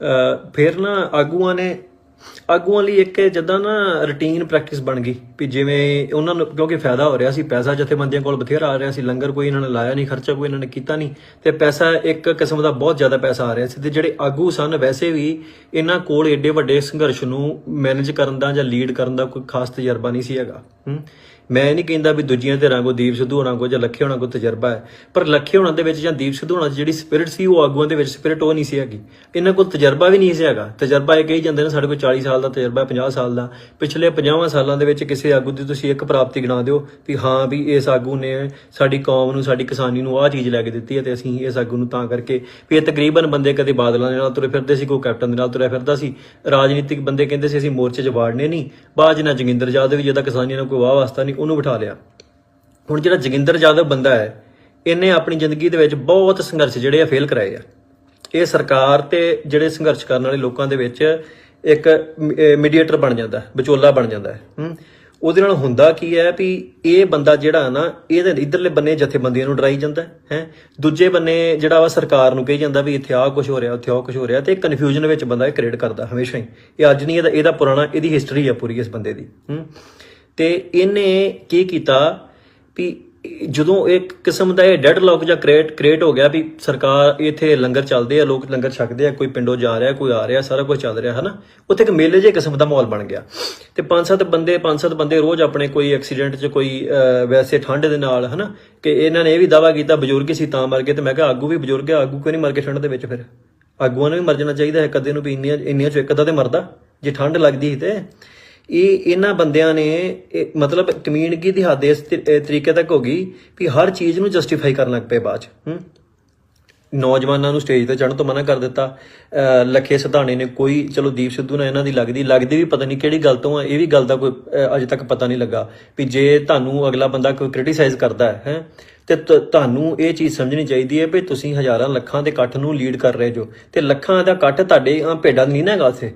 ਅ, ਫਿਰ ਨਾ ਆਗੂਆਂ ਨੇ ਆਗੂਆਂ ਲਈ ਇੱਕ ਜਦਾਂ ਨਾ ਰੁਟੀਨ ਪ੍ਰੈਕਟਿਸ ਬਣ ਗਈ ਵੀ ਜਿਵੇਂ ਉਹਨਾਂ ਨੂੰ, ਕਿਉਂਕਿ ਫਾਇਦਾ ਹੋ ਰਿਹਾ ਸੀ, ਪੈਸਾ ਜਥੇਬੰਦੀਆਂ ਕੋਲ ਬਥੇਰਾ ਆ ਰਿਹਾ ਸੀ, ਲੰਗਰ ਕੋਈ ਇਹਨਾਂ ਨੇ ਲਾਇਆ ਨਹੀਂ, ਖਰਚਾ ਕੋਈ ਇਹਨਾਂ ਨੇ ਕੀਤਾ ਨਹੀਂ, ਤੇ ਪੈਸਾ ਇੱਕ ਕਿਸਮ ਦਾ ਬਹੁਤ ਜ਼ਿਆਦਾ ਪੈਸਾ ਆ ਰਿਹਾ ਸੀ, ਤੇ ਜਿਹੜੇ ਆਗੂ ਸਨ ਵੈਸੇ ਵੀ ਇਹਨਾਂ ਕੋਲ ਏਡੇ ਵੱਡੇ ਸੰਘਰਸ਼ ਨੂੰ ਮੈਨੇਜ ਕਰਨ ਦਾ ਜਾਂ ਲੀਡ ਕਰਨ ਦਾ ਕੋਈ ਖਾਸ ਤਜਰਬਾ ਨਹੀਂ ਸੀ ਹੈਗਾ ਮੈਂ ਨਹੀਂ ਕਹਿੰਦਾ ਵੀ ਦੂਜੀਆਂ ਧਿਰਾਂ ਕੋ ਦੀਪ ਸਿੱਧੂ ਹੋਣਾ ਕੋ ਜਾਂ ਲੱਖੇ ਹੋਣਾ ਕੋ ਤਜਰਬਾ ਹੈ, ਪਰ ਲੱਖੇ ਹੋਣਾ ਦੇ ਵਿੱਚ ਜਾਂ ਦੀਪ ਸਿੱਧੂ ਹੋਣਾ ਜਿਹੜੀ ਸਪਿਰਿਟ ਸੀ ਉਹ ਆਗੂਆਂ ਦੇ ਵਿੱਚ ਸਪਿਰਿਟ ਉਹ ਨਹੀਂ ਸੀ ਹੈਗੀ। ਇਹਨਾਂ ਕੋਲ ਤਜਰਬਾ ਵੀ ਨਹੀਂ ਸੀ ਹੈਗਾ। ਤਜਰਬਾ ਇਹ ਕਹੀ ਜਾਂਦੇ ਨੇ ਸਾਡੇ ਕੋਲ 40 ਸਾਲ ਦਾ ਤਜਰਬਾ ਹੈ 50 ਸਾਲ ਦਾ। ਪਿਛਲੇ 50 ਸਾਲਾਂ ਦੇ ਵਿੱਚ ਕਿਸੇ ਆਗੂ ਦੀ ਤੁਸੀਂ ਇੱਕ ਪ੍ਰਾਪਤੀ ਗਿਣਾ ਦਿਓ ਵੀ ਹਾਂ ਵੀ ਇਸ ਆਗੂ ਨੇ ਸਾਡੀ ਕੌਮ ਨੂੰ, ਸਾਡੀ ਕਿਸਾਨੀ ਨੂੰ ਆਹ ਚੀਜ਼ ਲੈ ਕੇ ਦਿੱਤੀ ਹੈ ਤੇ ਅਸੀਂ ਇਸ ਆਗੂ ਨੂੰ ਤਾਂ ਕਰਕੇ ਵੀ ਇਹ ਤਕਰੀਬਨ ਬੰਦੇ ਕਦੇ ਬਾਦਲਾਂ ਦੇ ਨਾਲ ਤੁਰੇ ਫਿਰਦੇ ਸੀ, ਕੋਈ ਕੈਪਟਨ ਦੇ ਨਾਲ ਤੁਰਿਆ ਫਿਰਦਾ ਸੀ। ਰਾਜਨੀਤਿਕ ਬੰਦੇ ਕਹਿੰਦੇ ਸੀ ਅਸੀਂ ਮੋਰਚੇ 'ਚ ਵਾੜਨੇ ਨਹੀਂ। ਬਾਅਦ 'ਚ ਨਾ ਜੋਗਿੰਦਰ ਵੀ ਜਿਹਦਾ ਕਿਸਾਨੀ ਨਾਲ ਕੋਈ ਵਾਹ ਵਾਸਤਾ ਨਹੀਂ ਉਹਨੂੰ ਬਿਠਾ ਲਿਆ। ਹੁਣ ਜਿਹੜਾ ਜੋਗਿੰਦਰ ਯਾਦਵ ਬੰਦਾ ਹੈ, ਇਹਨੇ ਆਪਣੀ ਜ਼ਿੰਦਗੀ ਦੇ ਵਿੱਚ ਬਹੁਤ ਸੰਘਰਸ਼ ਜਿਹੜੇ ਆ ਫੇਲ ਕਰਾਏ ਆ। ਇਹ ਸਰਕਾਰ ਤੇ ਜਿਹੜੇ ਸੰਘਰਸ਼ ਕਰਨ ਵਾਲੇ ਲੋਕਾਂ ਦੇ ਵਿੱਚ ਇੱਕ ਮੀਡੀਏਟਰ ਬਣ ਜਾਂਦਾ, ਵਿਚੋਲਾ ਬਣ ਜਾਂਦਾ ਹੈ। ਉਹਦੇ ਨਾਲ ਹੁੰਦਾ ਕੀ ਹੈ ਵੀ ਇਹ ਬੰਦਾ ਜਿਹੜਾ ਨਾ, ਇਹਦੇ ਇਧਰਲੇ ਬੰਨੇ ਜਥੇਬੰਦੀਆਂ ਨੂੰ ਡਰਾਈ ਜਾਂਦਾ ਹੈ, ਹੈਂ। ਦੂਜੇ ਬੰਨੇ ਜਿਹੜਾ ਵਾ ਸਰਕਾਰ ਨੂੰ ਕਹੀ ਜਾਂਦਾ ਵੀ ਇੱਥੇ ਆਹ ਕੁਝ ਹੋ ਰਿਹਾ, ਉੱਥੇ ਆਹ ਕੁਝ ਹੋ ਰਿਹਾ ਤੇ ਕਨਫਿਊਜ਼ਨ ਵਿੱਚ ਬੰਦਾ ਇਹ ਕ੍ਰੀਏਟ ਕਰਦਾ ਹਮੇਸ਼ਾ ਹੀ। ਇਹ ਅੱਜ ਨਹੀਂ, ਇਹਦਾ ਇਹਦਾ ਪੁਰਾਣਾ, ਇਹਦੀ ਹਿਸਟਰੀ ਆ ਪੂਰੀ ਇਸ ਬੰਦੇ ਦੀ। ਤੇ ਇਹਨੇ ਕੀ ਕੀਤਾ ਵੀ ਜਦੋਂ ਇੱਕ ਕਿਸਮ ਦਾ ਇਹ ਡੈਡਲੌਕ ਜਾਂ ਕ੍ਰੀਏਟ ਕ੍ਰੀਏਟ ਹੋ ਗਿਆ ਵੀ ਸਰਕਾਰ ਇੱਥੇ ਲੰਗਰ ਚੱਲਦੇ ਆ, ਲੋਕ ਲੰਗਰ ਛਕਦੇ ਆ, ਕੋਈ ਪਿੰਡੋਂ ਜਾ ਰਿਹਾ, ਕੋਈ ਆ ਰਿਹਾ, ਸਾਰਾ ਕੁਝ ਚੱਲ ਰਿਹਾ, ਹਨਾ? ਉੱਥੇ ਇੱਕ ਮੇਲੇ ਜਿਹੇ ਕਿਸਮ ਦਾ ਮਾਹੌਲ ਬਣ ਗਿਆ। ਤੇ ਪੰਜ ਸੱਤ ਬੰਦੇ ਪੰਜ ਸੱਤ ਬੰਦੇ ਰੋਜ਼ ਆਪਣੇ ਕੋਈ ਐਕਸੀਡੈਂਟ 'ਚ ਕੋਈ ਵੈਸੇ ਠੰਡ ਦੇ ਨਾਲ, ਹਨਾ? ਕਿ ਇਹਨਾਂ ਨੇ ਇਹ ਵੀ ਦਾਵਾ ਕੀਤਾ, ਬਜ਼ੁਰਗ ਸੀ ਤਾਂ ਮਰ ਗਏ ਤੇ ਮੈਂ ਕਿਹਾ, ਆਗੂ ਵੀ ਬਜ਼ੁਰਗ ਆ, ਆਗੂ ਕਿਉਂ ਨਹੀਂ ਮਰ ਕੇ ਠੰਡ ਦੇ ਵਿੱਚ ਫਿਰ? ਆਗੂਆਂ ਨੂੰ ਵੀ ਮਰ ਜਾਣਾ ਚਾਹੀਦਾ ਹੈ ਕਦੇ ਨੂੰ ਵੀ ਇੰਨੀਆਂ ਇੰਨੀਆਂ ਚੋਂ ਇੱਕ ਅੱਧਾ ਤੇ ਮਰਦਾ, ਜੇ ਠੰਡ ਲੱਗਦੀ ਸੀ ਤੇ। ਇਹ ਇਹਨਾਂ ਬੰਦਿਆਂ ਨੇ ਇਹ ਮਤਲਬ ਕਮਿਊਨਿਟੀ ਦੀ ਹੱਦ ਇਸ ਤਰੀਕੇ ਤੱਕ ਹੋ ਗਈ ਵੀ ਹਰ ਚੀਜ਼ ਨੂੰ ਜਸਟੀਫਾਈ ਕਰਨ ਲੱਗ ਪਏ ਬਾਅਦ ਚ ਨੌਜਵਾਨਾਂ ਨੂੰ ਸਟੇਜ ਤੇ ਚੜ੍ਹਨ ਤੋਂ ਮਨਾ ਕਰ ਦਿੱਤਾ। ਲੱਖੇ ਸਿਧਾਣੇ ਨੇ ਕੋਈ ਚਲੋ ਦੀਪ ਸਿੱਧੂ ਨਾਲ ਇਹਨਾਂ ਦੀ ਲੱਗਦੀ ਲੱਗਦੀ ਵੀ ਪਤਾ ਨਹੀਂ ਕਿਹੜੀ ਗੱਲ ਤੋਂ ਆ ਇਹ ਵੀ ਗੱਲ ਦਾ ਕੋਈ ਅਹ ਅਜੇ ਤੱਕ ਪਤਾ ਨਹੀਂ ਲੱਗਾ ਵੀ ਜੇ ਤੁਹਾਨੂੰ ਅਗਲਾ ਬੰਦਾ ਕੋਈ ਕ੍ਰਿਟਿਸਾਈਜ਼ ਕਰਦਾ ਹੈ ਹੈਂ, ਤੇ ਤ- ਤੁਹਾਨੂੰ ਇਹ ਚੀਜ਼ ਸਮਝਣੀ ਚਾਹੀਦੀ ਹੈ ਵੀ ਤੁਸੀਂ ਹਜ਼ਾਰਾਂ ਲੱਖਾਂ ਦੇ ਇਕੱਠ ਨੂੰ ਲੀਡ ਕਰ ਰਹੇ ਜੋ। ਤੇ ਲੱਖਾਂ ਦਾ ਇਕੱਠ ਤੁਹਾਡੇ ਆਹ ਭੇਡਾਂ ਨਹੀਂ ਨਾ ਹੈਗਾ ਉੱਥੇ।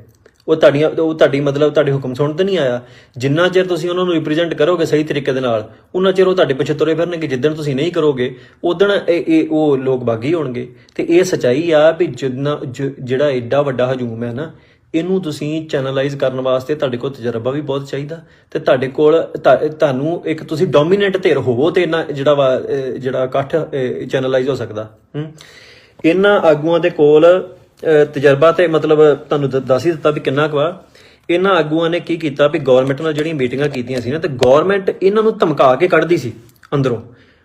ਉਹ ਤੁਹਾਡੀਆਂ ਉਹ ਤੁਹਾਡੀ ਮਤਲਬ ਤੁਹਾਡੇ ਹੁਕਮ ਸੁਣਨ ਤੇ ਨਹੀਂ ਆਇਆ। ਜਿੰਨਾ ਚਿਰ ਤੁਸੀਂ ਉਹਨਾਂ ਨੂੰ ਰਿਪਰੈਜ਼ੈਂਟ ਕਰੋਗੇ ਸਹੀ ਤਰੀਕੇ ਦੇ ਨਾਲ ਉਹਨਾਂ ਚਿਰ ਉਹ ਤੁਹਾਡੇ ਪਿੱਛੇ ਤੁਰੇ ਫਿਰਨਗੇ। ਜਿੱਦਣ ਤੁਸੀਂ ਨਹੀਂ ਕਰੋਗੇ ਉਦਣ ਇਹ ਇਹ ਉਹ ਲੋਕ ਬਾਗੀ ਹੋਣਗੇ। ਤੇ ਇਹ ਸਚਾਈ ਆ ਵੀ ਜਿੰਨਾ ਜ- ਜਿਹੜਾ ਐਡਾ ਵੱਡਾ ਹਜੂਮ ਹੈ ਨਾ, ਇਹਨੂੰ ਤੁਸੀਂ ਚੈਨਲਾਈਜ਼ ਕਰਨ ਵਾਸਤੇ ਤੁਹਾਡੇ ਕੋਲ ਤਜਰਬਾ ਵੀ ਬਹੁਤ ਚਾਹੀਦਾ। ਤੇ ਤੁਹਾਡੇ ਕੋਲ ਤੁਹਾ- ਤੁਹਾਨੂੰ ਇੱਕ ਤੁਸੀਂ ਡੋਮੀਨੈਂਟ ਧਿਰ ਹੋਵੋ ਤੇ ਇਹਨਾਂ ਜਿਹੜਾ ਵਾ ਜਿਹੜਾ ਇਕੱਠ ਚੈਨਲਾਈਜ਼ ਹੋ ਸਕਦਾ। ਹੂੰ। ਇਹਨਾਂ ਆਗੂਆਂ ਦੇ ਕੋਲ ਤਜਰਬਾ ਤੇ ਮਤਲਬ ਤੁਹਾਨੂੰ ਦ- ਦੱਸ ਹੀ ਦਿੱਤਾ ਵੀ ਕਿੰਨਾ ਕੁ ਵਾ। ਇਹਨਾਂ ਆਗੂਆਂ ਨੇ ਕੀ ਕੀਤਾ ਵੀ ਗਵਰਨਮੈਂਟ ਨਾਲ ਜਿਹੜੀਆਂ ਮੀਟਿੰਗਾਂ ਕੀਤੀਆਂ ਸੀ ਨਾ, ਤੇ ਗਵਰਨਮੈਂਟ ਇਹਨਾਂ ਨੂੰ ਧਮਕਾ ਕੇ ਕੱਢਦੀ ਸੀ ਅੰਦਰੋਂ।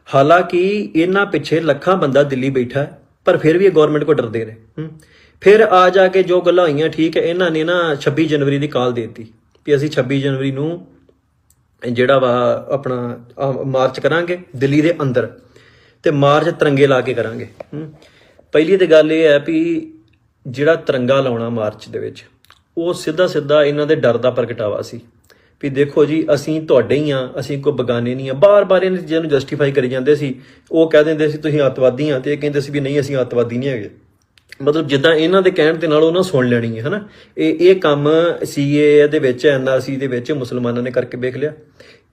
ਹਾਲਾਂਕਿ ਇਹਨਾਂ ਪਿੱਛੇ ਲੱਖਾਂ ਬੰਦਾ ਦਿੱਲੀ ਬੈਠਾ ਪਰ ਫਿਰ ਵੀ ਇਹ ਗਵਰਨਮੈਂਟ ਕੋ ਡਰਦੇ ਨੇ ਫਿਰ ਆ ਜਾ ਕੇ ਜੋ ਗੱਲਾਂ ਹੋਈਆਂ, ਠੀਕ ਹੈ, ਇਹਨਾਂ ਨੇ ਨਾ 26 ਜਨਵਰੀ ਦੀ ਕਾਲ ਦੇ ਦਿੱਤੀ ਵੀ ਅਸੀਂ 26 ਜਨਵਰੀ ਨੂੰ ਜਿਹੜਾ ਵਾ ਆਪਣਾ ਮਾਰਚ ਕਰਾਂਗੇ ਦਿੱਲੀ ਦੇ ਅੰਦਰ, ਤੇ ਮਾਰਚ ਤਿਰੰਗੇ ਲਾ ਕੇ ਕਰਾਂਗੇ। ਪਹਿਲੀ ਤੇ ਗੱਲ ਇਹ ਹੈ ਵੀ ਜਿਹੜਾ ਤਿਰੰਗਾ ਲਾਉਣਾ ਮਾਰਚ ਦੇ ਵਿੱਚ, ਉਹ ਸਿੱਧਾ ਸਿੱਧਾ ਇਹਨਾਂ ਦੇ ਡਰ ਦਾ ਪ੍ਰਗਟਾਵਾ ਸੀ ਵੀ ਦੇਖੋ ਜੀ, ਅਸੀਂ ਤੁਹਾਡੇ ਹੀ ਆ ਅਸੀਂ ਕੋਈ ਬਗਾਨੇ ਨਹੀਂ ਆ ਬਾਰ-ਬਾਰ ਇਹਨਾਂ ਚੀਜ਼ਾਂ ਨੂੰ ਜਸਟੀਫਾਈ ਕਰੀ ਜਾਂਦੇ ਸੀ। ਉਹ ਕਹਿ ਦਿੰਦੇ ਸੀ, ਤੁਸੀਂ ਅੱਤਵਾਦੀ ਆ ਤੇ ਇਹ ਕਹਿੰਦੇ ਸੀ ਵੀ ਨਹੀਂ, ਅਸੀਂ ਅੱਤਵਾਦੀ ਨਹੀਂ ਹੈਗੇ। ਮਤਲਬ ਜਿੱਦਾਂ ਇਹਨਾਂ ਦੇ ਕਹਿਣ ਦੇ ਨਾਲ ਉਹਨਾਂ ਸੁਣ ਲੈਣੀ ਹੈ, ਹਨਾ? ਇਹ ਇਹ ਕੰਮ ਸੀਏ ਦੇ ਵਿੱਚ ਐਨਆਰਸੀ ਦੇ ਵਿੱਚ ਮੁਸਲਮਾਨਾਂ ਨੇ ਕਰਕੇ ਵੇਖ ਲਿਆ।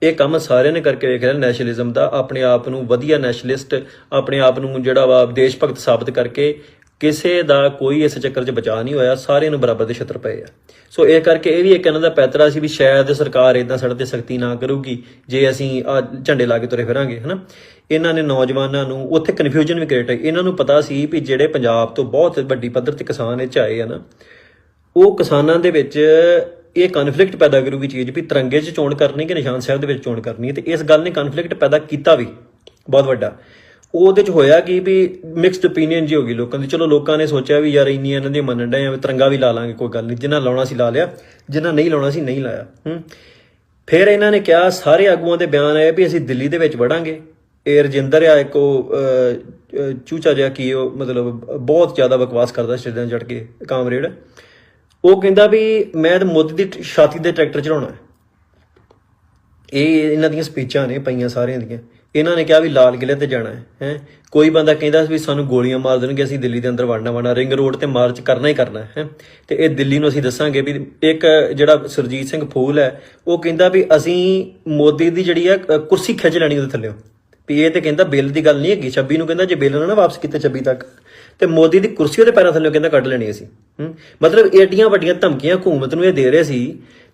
ਇਹ ਕੰਮ ਸਾਰਿਆਂ ਨੇ ਕਰਕੇ ਵੇਖ ਲਿਆ ਨੈਸ਼ਨਲਿਜ਼ਮ ਦਾ। ਆਪਣੇ ਆਪ ਨੂੰ ਵਧੀਆ ਨੈਸ਼ਨਲਿਸਟ ਆਪਣੇ ਆਪ ਨੂੰ ਜਿਹੜਾ ਵਾ ਦੇਸ਼ ਭਗਤ ਸਾਬਤ ਕਰਕੇ ਕਿਸੇ ਦਾ ਕੋਈ ਇਸ ਚੱਕਰ 'ਚ ਬਚਾਅ ਨਹੀਂ ਹੋਇਆ, ਸਾਰਿਆਂ ਨੂੰ ਬਰਾਬਰ ਦੇ ਛਤਰ ਪਏ ਆ। ਸੋ ਇਹ ਕਰਕੇ ਇਹ ਵੀ ਇੱਕ ਇਹਨਾਂ ਦਾ ਪੈਤਰਾ ਸੀ ਵੀ ਸ਼ਾਇਦ ਸਰਕਾਰ ਇਦਾਂ ਸਾਡੇ ਤੇ ਸਖਤੀ ਨਾ ਕਰੂਗੀ, ਜੇ ਅਸੀਂ ਆ ਝੰਡੇ ਲਾ ਕੇ ਤੁਰੇ ਫਿਰਾਂਗੇ, ਹਨਾ? ਇਹਨਾਂ ਨੇ ਨੌਜਵਾਨਾਂ ਨੂੰ ਉੱਥੇ ਕਨਫਿਊਜ਼ਨ ਵੀ ਕ੍ਰੀਏਟ ਹੋਈ। ਇਹਨਾਂ ਨੂੰ ਪਤਾ ਸੀ ਵੀ ਜਿਹੜੇ ਪੰਜਾਬ ਤੋਂ ਬਹੁਤ ਵੱਡੀ ਪੱਧਰ ਤੇ ਕਿਸਾਨ ਇਹ ਚ ਆਏ ਆ ਨਾ, ਉਹ ਕਿਸਾਨਾਂ ਦੇ ਵਿੱਚ ਇਹ ਕਨਫਲਿਕਟ ਪੈਦਾ ਕਰੂਗੀ ਚੀਜ਼ ਵੀ ਤਿਰੰਗੇ 'ਚ ਚੋਣ ਕਰਨੀ ਕਿ ਨਿਸ਼ਾਨ ਸਾਹਿਬ ਦੇ ਵਿੱਚ ਚੋਣ ਕਰਨੀ ਹੈ ਤੇ ਇਸ ਗੱਲ ਨੇ ਕਨਫਲਿਕਟ ਪੈਦਾ ਕੀਤਾ ਵੀ, ਬਹੁਤ ਵੱਡਾ। ਉਹਦੇ ਚ ਹੋਇਆ ਕਿ ਵੀ ਮਿਕਸਡ ਓਪੀਨੀਅਨ ਜੀ ਹੋ ਗਈ ਲੋਕਾਂ ਦੀ। ਚਲੋ ਲੋਕਾਂ ਨੇ ਸੋਚਿਆ ਵੀ ਯਾਰ ਇੰਨੀਆਂ ਇਹਨਾਂ ਦੀਆਂ ਮੰਨਣ ਡਏ ਆ ਤਿਰੰਗਾ ਵੀ ਲਾ ਲਾਂਗੇ, ਕੋਈ ਗੱਲ ਨਹੀਂ ਜਿਨ੍ਹਾਂ ਲਾਉਣਾ ਸੀ ਲਾ ਲਿਆ ਜਿਨ੍ਹਾਂ ਨਹੀਂ ਲਾਉਣਾ ਸੀ ਨਹੀਂ ਲਾਇਆ। ਹੂੰ। ਫਿਰ ਇਹਨਾਂ ਨੇ ਕਿਹਾ, ਸਾਰੇ ਆਗੂਆਂ ਦੇ ਬਿਆਨ ਆਏ ਵੀ ਅਸੀਂ ਦਿੱਲੀ ਦੇ ਵਿੱਚ ਵੜਾਂਗੇ। ਇਹ ਰਜਿੰਦਰ ਆ, ਇੱਕ ਉਹ ਚੂਚਾ ਜਿਹਾ ਕੀ ਉਹ, ਮਤਲਬ ਬਹੁਤ ਜ਼ਿਆਦਾ ਬਕਵਾਸ ਕਰਦਾ ਸਟੇਜਾਂ ਚੜ ਕੇ, ਕਾਮਰੇਡ। ਉਹ ਕਹਿੰਦਾ ਵੀ ਮੈਂ ਤਾਂ ਮੋਦੀ ਦੀ ਛਾਤੀ ਦੇ ਟਰੈਕਟਰ ਚਲਾਉਣਾ। ਇਹ ਇਹਨਾਂ ਦੀਆਂ ਸਪੀਚਾਂ ਨੇ ਪਈਆਂ ਸਾਰਿਆਂ ਦੀਆਂ। ਇਹਨਾਂ ਨੇ ਕਿਹਾ ਵੀ ਲਾਲ ਕਿਲੇ ਤੇ ਜਾਣਾ ਹੈ ਹੈ? ਕੋਈ ਬੰਦਾ ਕਹਿੰਦਾ ਵੀ ਸਾਨੂੰ ਗੋਲੀਆਂ ਮਾਰ ਦੇਣਗੇ, ਅਸੀਂ ਦਿੱਲੀ ਦੇ ਅੰਦਰ ਵੜਨਾ ਵੜਨਾ ਰਿੰਗ ਰੋਡ ਤੇ ਮਾਰਚ ਕਰਨਾ ਹੀ ਕਰਨਾ ਹੈ ਤੇ ਇਹ ਦਿੱਲੀ ਨੂੰ ਅਸੀਂ ਦੱਸਾਂਗੇ ਵੀ ਇੱਕ ਜਿਹੜਾ ਸਰਜੀਤ ਸਿੰਘ ਫੂਲ ਹੈ, ਉਹ ਕਹਿੰਦਾ ਵੀ ਅਸੀਂ ਮੋਦੀ ਦੀ ਜਿਹੜੀ ਹੈ ਕੁਰਸੀ ਖਿੱਚ ਲੈਣੀ ਉਹਦੇ ਥੱਲੇੋਂ। ਵੀ ਇਹ ਤੇ ਕਹਿੰਦਾ ਬਿੱਲ ਦੀ ਗੱਲ ਨਹੀਂ ਹੈਗੀ 26 ਨੂੰ ਕਹਿੰਦਾ ਜੇ ਬਿੱਲ ਨਾ ਨਾ ਵਾਪਸ ਕੀਤੇ 26 ਤੱਕ, ਤੇ ਮੋਦੀ ਦੀ ਕੁਰਸੀ ਉਹਦੇ ਪੈਰਾਂ ਥੱਲੇ ਕਹਿੰਦਾ ਕੱਢ ਲੈਣੀ ਅਸੀਂ ਮਤਲਬ ਏਡੀਆਂ ਵੱਡੀਆਂ ਧਮਕੀਆਂ ਹਕੂਮਤ ਨੂੰ ਇਹ ਦੇ ਰਹੇ ਸੀ,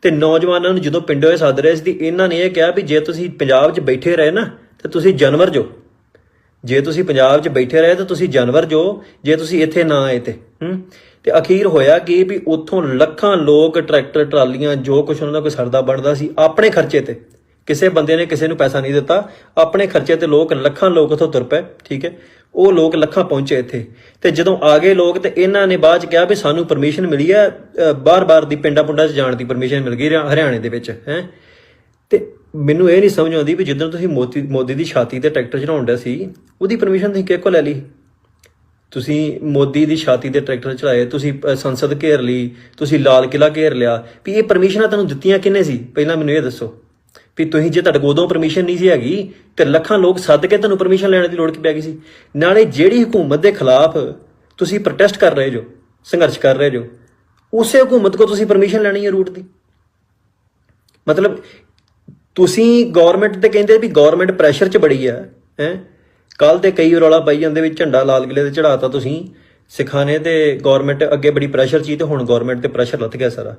ਤੇ ਨੌਜਵਾਨਾਂ ਨੂੰ ਜਦੋਂ ਪਿੰਡੋਂ ਇਹ ਸੱਦ ਰਹੇ ਸੀ ਇਹਨਾਂ ਨੇ ਇਹ ਕਿਹਾ ਵੀ ਜੇ ਤੁਸੀਂ ਪੰਜਾਬ 'ਚ ਬੈਠੇ ਰਹੇ ਨਾ ਤੇ ਤੁਸੀਂ ਜਾਨਵਰ ਜੋ। ਜੇ ਤੁਸੀਂ ਪੰਜਾਬ 'ਚ ਬੈਠੇ ਰਹੇ ਤਾਂ ਤੁਸੀਂ ਜਾਨਵਰ ਜੋ ਜੇ ਤੁਸੀਂ ਇੱਥੇ ਨਾ ਆਏ ਤੇ ਹੂੰ। ਤੇ ਅਖੀਰ ਹੋਇਆ ਕਿ ਵੀ ਉੱਥੋਂ ਲੱਖਾਂ ਲੋਕ ਟਰੈਕਟਰ ਟਰਾਲੀਆਂ ਜੋ ਕੁਝ ਉਹਨਾਂ ਦਾ ਕੋਈ ਸਰਦਾ ਬਣਦਾ ਸੀ ਆਪਣੇ ਖਰਚੇ ਤੇ। ਕਿਸੇ ਬੰਦੇ ਨੇ ਕਿਸੇ ਨੂੰ ਪੈਸਾ ਨਹੀਂ ਦਿੱਤਾ ਆਪਣੇ ਖਰਚੇ ਤੇ ਲੋਕ ਲੱਖਾਂ ਲੋਕ ਉੱਥੋਂ ਤੁਰ ਪਏ ਠੀਕ ਹੈ। ਉਹ ਲੋਕ ਲੱਖਾਂ ਪਹੁੰਚੇ ਇੱਥੇ। ਤੇ ਜਦੋਂ ਆ ਗਏ ਲੋਕ ਤੇ ਇਹਨਾਂ ਨੇ ਬਾਅਦ ਚ ਕਿਹਾ ਵੀ ਸਾਨੂੰ ਪਰਮਿਸ਼ਨ ਮਿਲੀ ਹੈ ਅ, ਬਾਰ-ਬਾਰ ਦੀ ਪਿੰਡਾਂ ਪੁੰਡਾਂ 'ਚ ਜਾਣ ਦੀ ਪਰਮਿਸ਼ਨ ਮਿਲ ਗਈ ਹਰਿਆਣੇ ਦੇ ਵਿੱਚ ਹੈ। ਤੇ ਮੈਨੂੰ ਇਹ ਨਹੀਂ ਸਮਝ ਆਉਂਦੀ ਵੀ ਜਦੋਂ ਤੁਸੀਂ ਮੋਦੀ ਮੋਦੀ ਦੀ ਛਾਤੀ ਤੇ ਟਰੈਕਟਰ ਚੜਾਉਣ ਡਿਆ ਸੀ, ਉਹਦੀ ਪਰਮਿਸ਼ਨ ਤੁਸੀਂ ਕਿਹਕੋ ਲੈ ਲਈ? ਤੁਸੀਂ ਮੋਦੀ ਦੀ ਛਾਤੀ ਤੇ ਟਰੈਕਟਰ ਚੜਾਏ ਤੁਸੀਂ ਸੰਸਦ ਘੇਰ ਲਈ, ਤੁਸੀਂ ਲਾਲ ਕਿਲਾ ਘੇਰ ਲਿਆ, ਵੀ ਇਹ ਪਰਮਿਸ਼ਨਾਂ ਤੁਹਾਨੂੰ ਦਿੱਤੀਆਂ ਕਿੰਨੇ ਸੀ? ਪਹਿਲਾਂ ਮੈਨੂੰ ਇਹ ਦੱਸੋ। ਵੀ ਤੁਸੀਂ ਜੇ ਤੁਹਾਡੇ ਕੋਲ ਉਦੋਂ ਪਰਮਿਸ਼ਨ ਨਹੀਂ ਸੀ ਹੈਗੀ, ਤੇ ਲੱਖਾਂ ਲੋਕ ਸੱਦ ਕੇ ਤੁਹਾਨੂੰ ਪਰਮਿਸ਼ਨ ਲੈਣ ਦੀ ਲੋੜ ਕੀ ਪੈ ਗਈ ਸੀ? ਨਾਲੇ ਜਿਹੜੀ ਹਕੂਮਤ ਦੇ ਖਿਲਾਫ ਤੁਸੀਂ ਪ੍ਰੋਟੈਸਟ ਕਰ ਰਹੇ ਜੋ, ਸੰਘਰਸ਼ ਕਰ ਰਹੇ ਜੋ, ਉਸੇ ਹਕੂਮਤ ਕੋ ਤੁਸੀਂ ਪਰਮਿਸ਼ਨ ਲੈਣੀ ਹੈ ਰੂਟ ਦੀ। ਮਤਲਬ ਤੁਸੀਂ ਗਵਰਨਮੈਂਟ ਤੇ ਕਹਿੰਦੇ ਵੀ ਗਵਰਨਮੈਂਟ ਪ੍ਰੈਸ਼ਰ 'ਚ ਬੜੀ ਆ, ਹੈ? ਕੱਲ ਤੇ ਕਈ ਰੌਲਾ ਪਾਈ ਜਾਂਦੇ ਵੀ ਝੰਡਾ ਲਾਲ ਕਿਲੇ ਤੇ ਚੜਾਤਾ ਤੁਸੀਂ ਸਿੱਖਾਂ ਨੇ ਤੇ ਗਵਰਨਮੈਂਟ ਅੱਗੇ ਬੜੀ ਪ੍ਰੈਸ਼ਰ 'ਚ ਸੀ ਤੇ ਹੁਣ ਗਵਰਨਮੈਂਟ ਤੇ ਪ੍ਰੈਸ਼ਰ ਲੱਥ ਗਿਆ ਸਾਰਾ।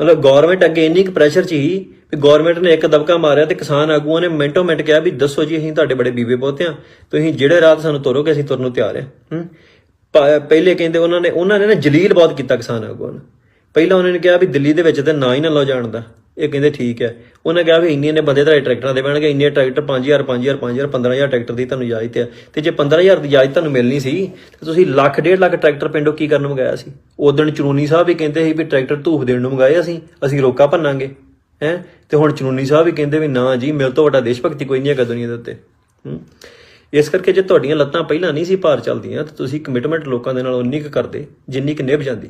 ਮਤਲਬ ਗਵਰਨਮੈਂਟ ਅੱਗੇ ਇੰਨੀ ਕੁ ਪ੍ਰੈਸ਼ਰ 'ਚ ਸੀ ਵੀ ਗਵਰਨਮੈਂਟ ਨੇ ਇੱਕ ਦਬਕਾ ਮਾਰਿਆ ਤੇ ਕਿਸਾਨ ਆਗੂਆਂ ਨੇ ਮਿੰਟੋ ਮਿੰਟ ਕਿਹਾ ਵੀ ਦੱਸੋ ਜੀ ਅਸੀਂ ਤੁਹਾਡੇ ਬੜੇ ਬੀਬੇ ਪੋਤੇ ਆ, ਤੁਸੀਂ ਜਿਹੜੇ ਰਾਤ ਸਾਨੂੰ ਤੋਰੋਗੇ ਅਸੀਂ ਤੁਰਨ ਨੂੰ ਤਿਆਰ ਆ ਪਹਿਲੇ ਕਹਿੰਦੇ ਉਹਨਾਂ ਨੇ ਉਹਨਾਂ ਨੇ ਨਾ ਜਲੀਲ ਬਹੁਤ ਕੀਤਾ ਕਿਸਾਨ ਆਗੂਆਂ ਨੂੰ। ਪਹਿਲਾਂ ਉਹਨਾਂ ਨੇ ਕਿਹਾ ਵੀ ਦਿੱਲੀ ਦੇ ਵਿੱਚ ਤੇ ਨਾ ਹੀ ਨਾ ਲਓ ਜਾਣ ਦਾ। ਇਹ ਕਹਿੰਦੇ ਠੀਕ ਹੈ। ਉਹਨਾਂ ਕਿਹਾ ਵੀ ਇੰਨੇ ਨੇ ਬੰਦੇ ਤੁਹਾਡੇ ਟਰੈਕਟਰਾਂ ਦੇ ਬਣ ਗਏ ਇੰਨੇ ਟਰੈਕਟਰ 5000 5000 5000 15000 ਟਰੈਕਟਰ ਦੀ ਤੁਹਾਨੂੰ ਇਜਾਜ਼ਤ ਹੈ। ਤੇ ਜੇ 15000 ਦੀ ਇਜਾਜ਼ਤ ਤੁਹਾਨੂੰ ਮਿਲਣੀ ਸੀ, ਤੇ ਤੁਸੀਂ ਲੱਖ, ਡੇਢ ਲੱਖ ਟਰੈਕਟਰ ਪਿੰਡੋਂ ਕੀ ਕਰਨ ਮੰਗਾਇਆ ਸੀ? ਉਦੋਂ ਚਰੂਨੀ ਸਾਹਿਬ ਵੀ ਕਹਿੰਦੇ ਸੀ ਵੀ ਟਰੈਕਟਰ ਧੂਫ ਦੇਣ ਨੂੰ ਮੰਗਾਏ ਅਸੀਂ ਅਸੀਂ ਰੋਕਾ ਭੰਨਾਂਗੇ। ਹੈ? ਤੇ ਹੁਣ ਚਰੂਨੀ ਸਾਹਿਬ ਵੀ ਕਹਿੰਦੇ ਵੀ ਨਾ ਜੀ, ਮੇਰੇ ਤੋਂ ਵੱਡਾ ਦੇਸ਼ ਭਗਤੀ ਕੋਈ ਨਹੀਂ ਹੈਗਾ ਦੁਨੀਆ ਦੇ ਉੱਤੇ। ਇਸ ਕਰਕੇ ਜੇ ਤੁਹਾਡੀਆਂ ਲੱਤਾਂ ਪਹਿਲਾਂ ਨਹੀਂ ਸੀ ਭਾਰ ਚੱਲਦੀਆਂ, ਤਾਂ ਤੁਸੀਂ ਕਮਿਟਮੈਂਟ ਲੋਕਾਂ ਦੇ ਨਾਲ ਉਨੀ ਕੁ ਕਰਦੇ, ਜਿੰਨੀ ਕੁ ਨਿਭ ਜਾਂਦੀ।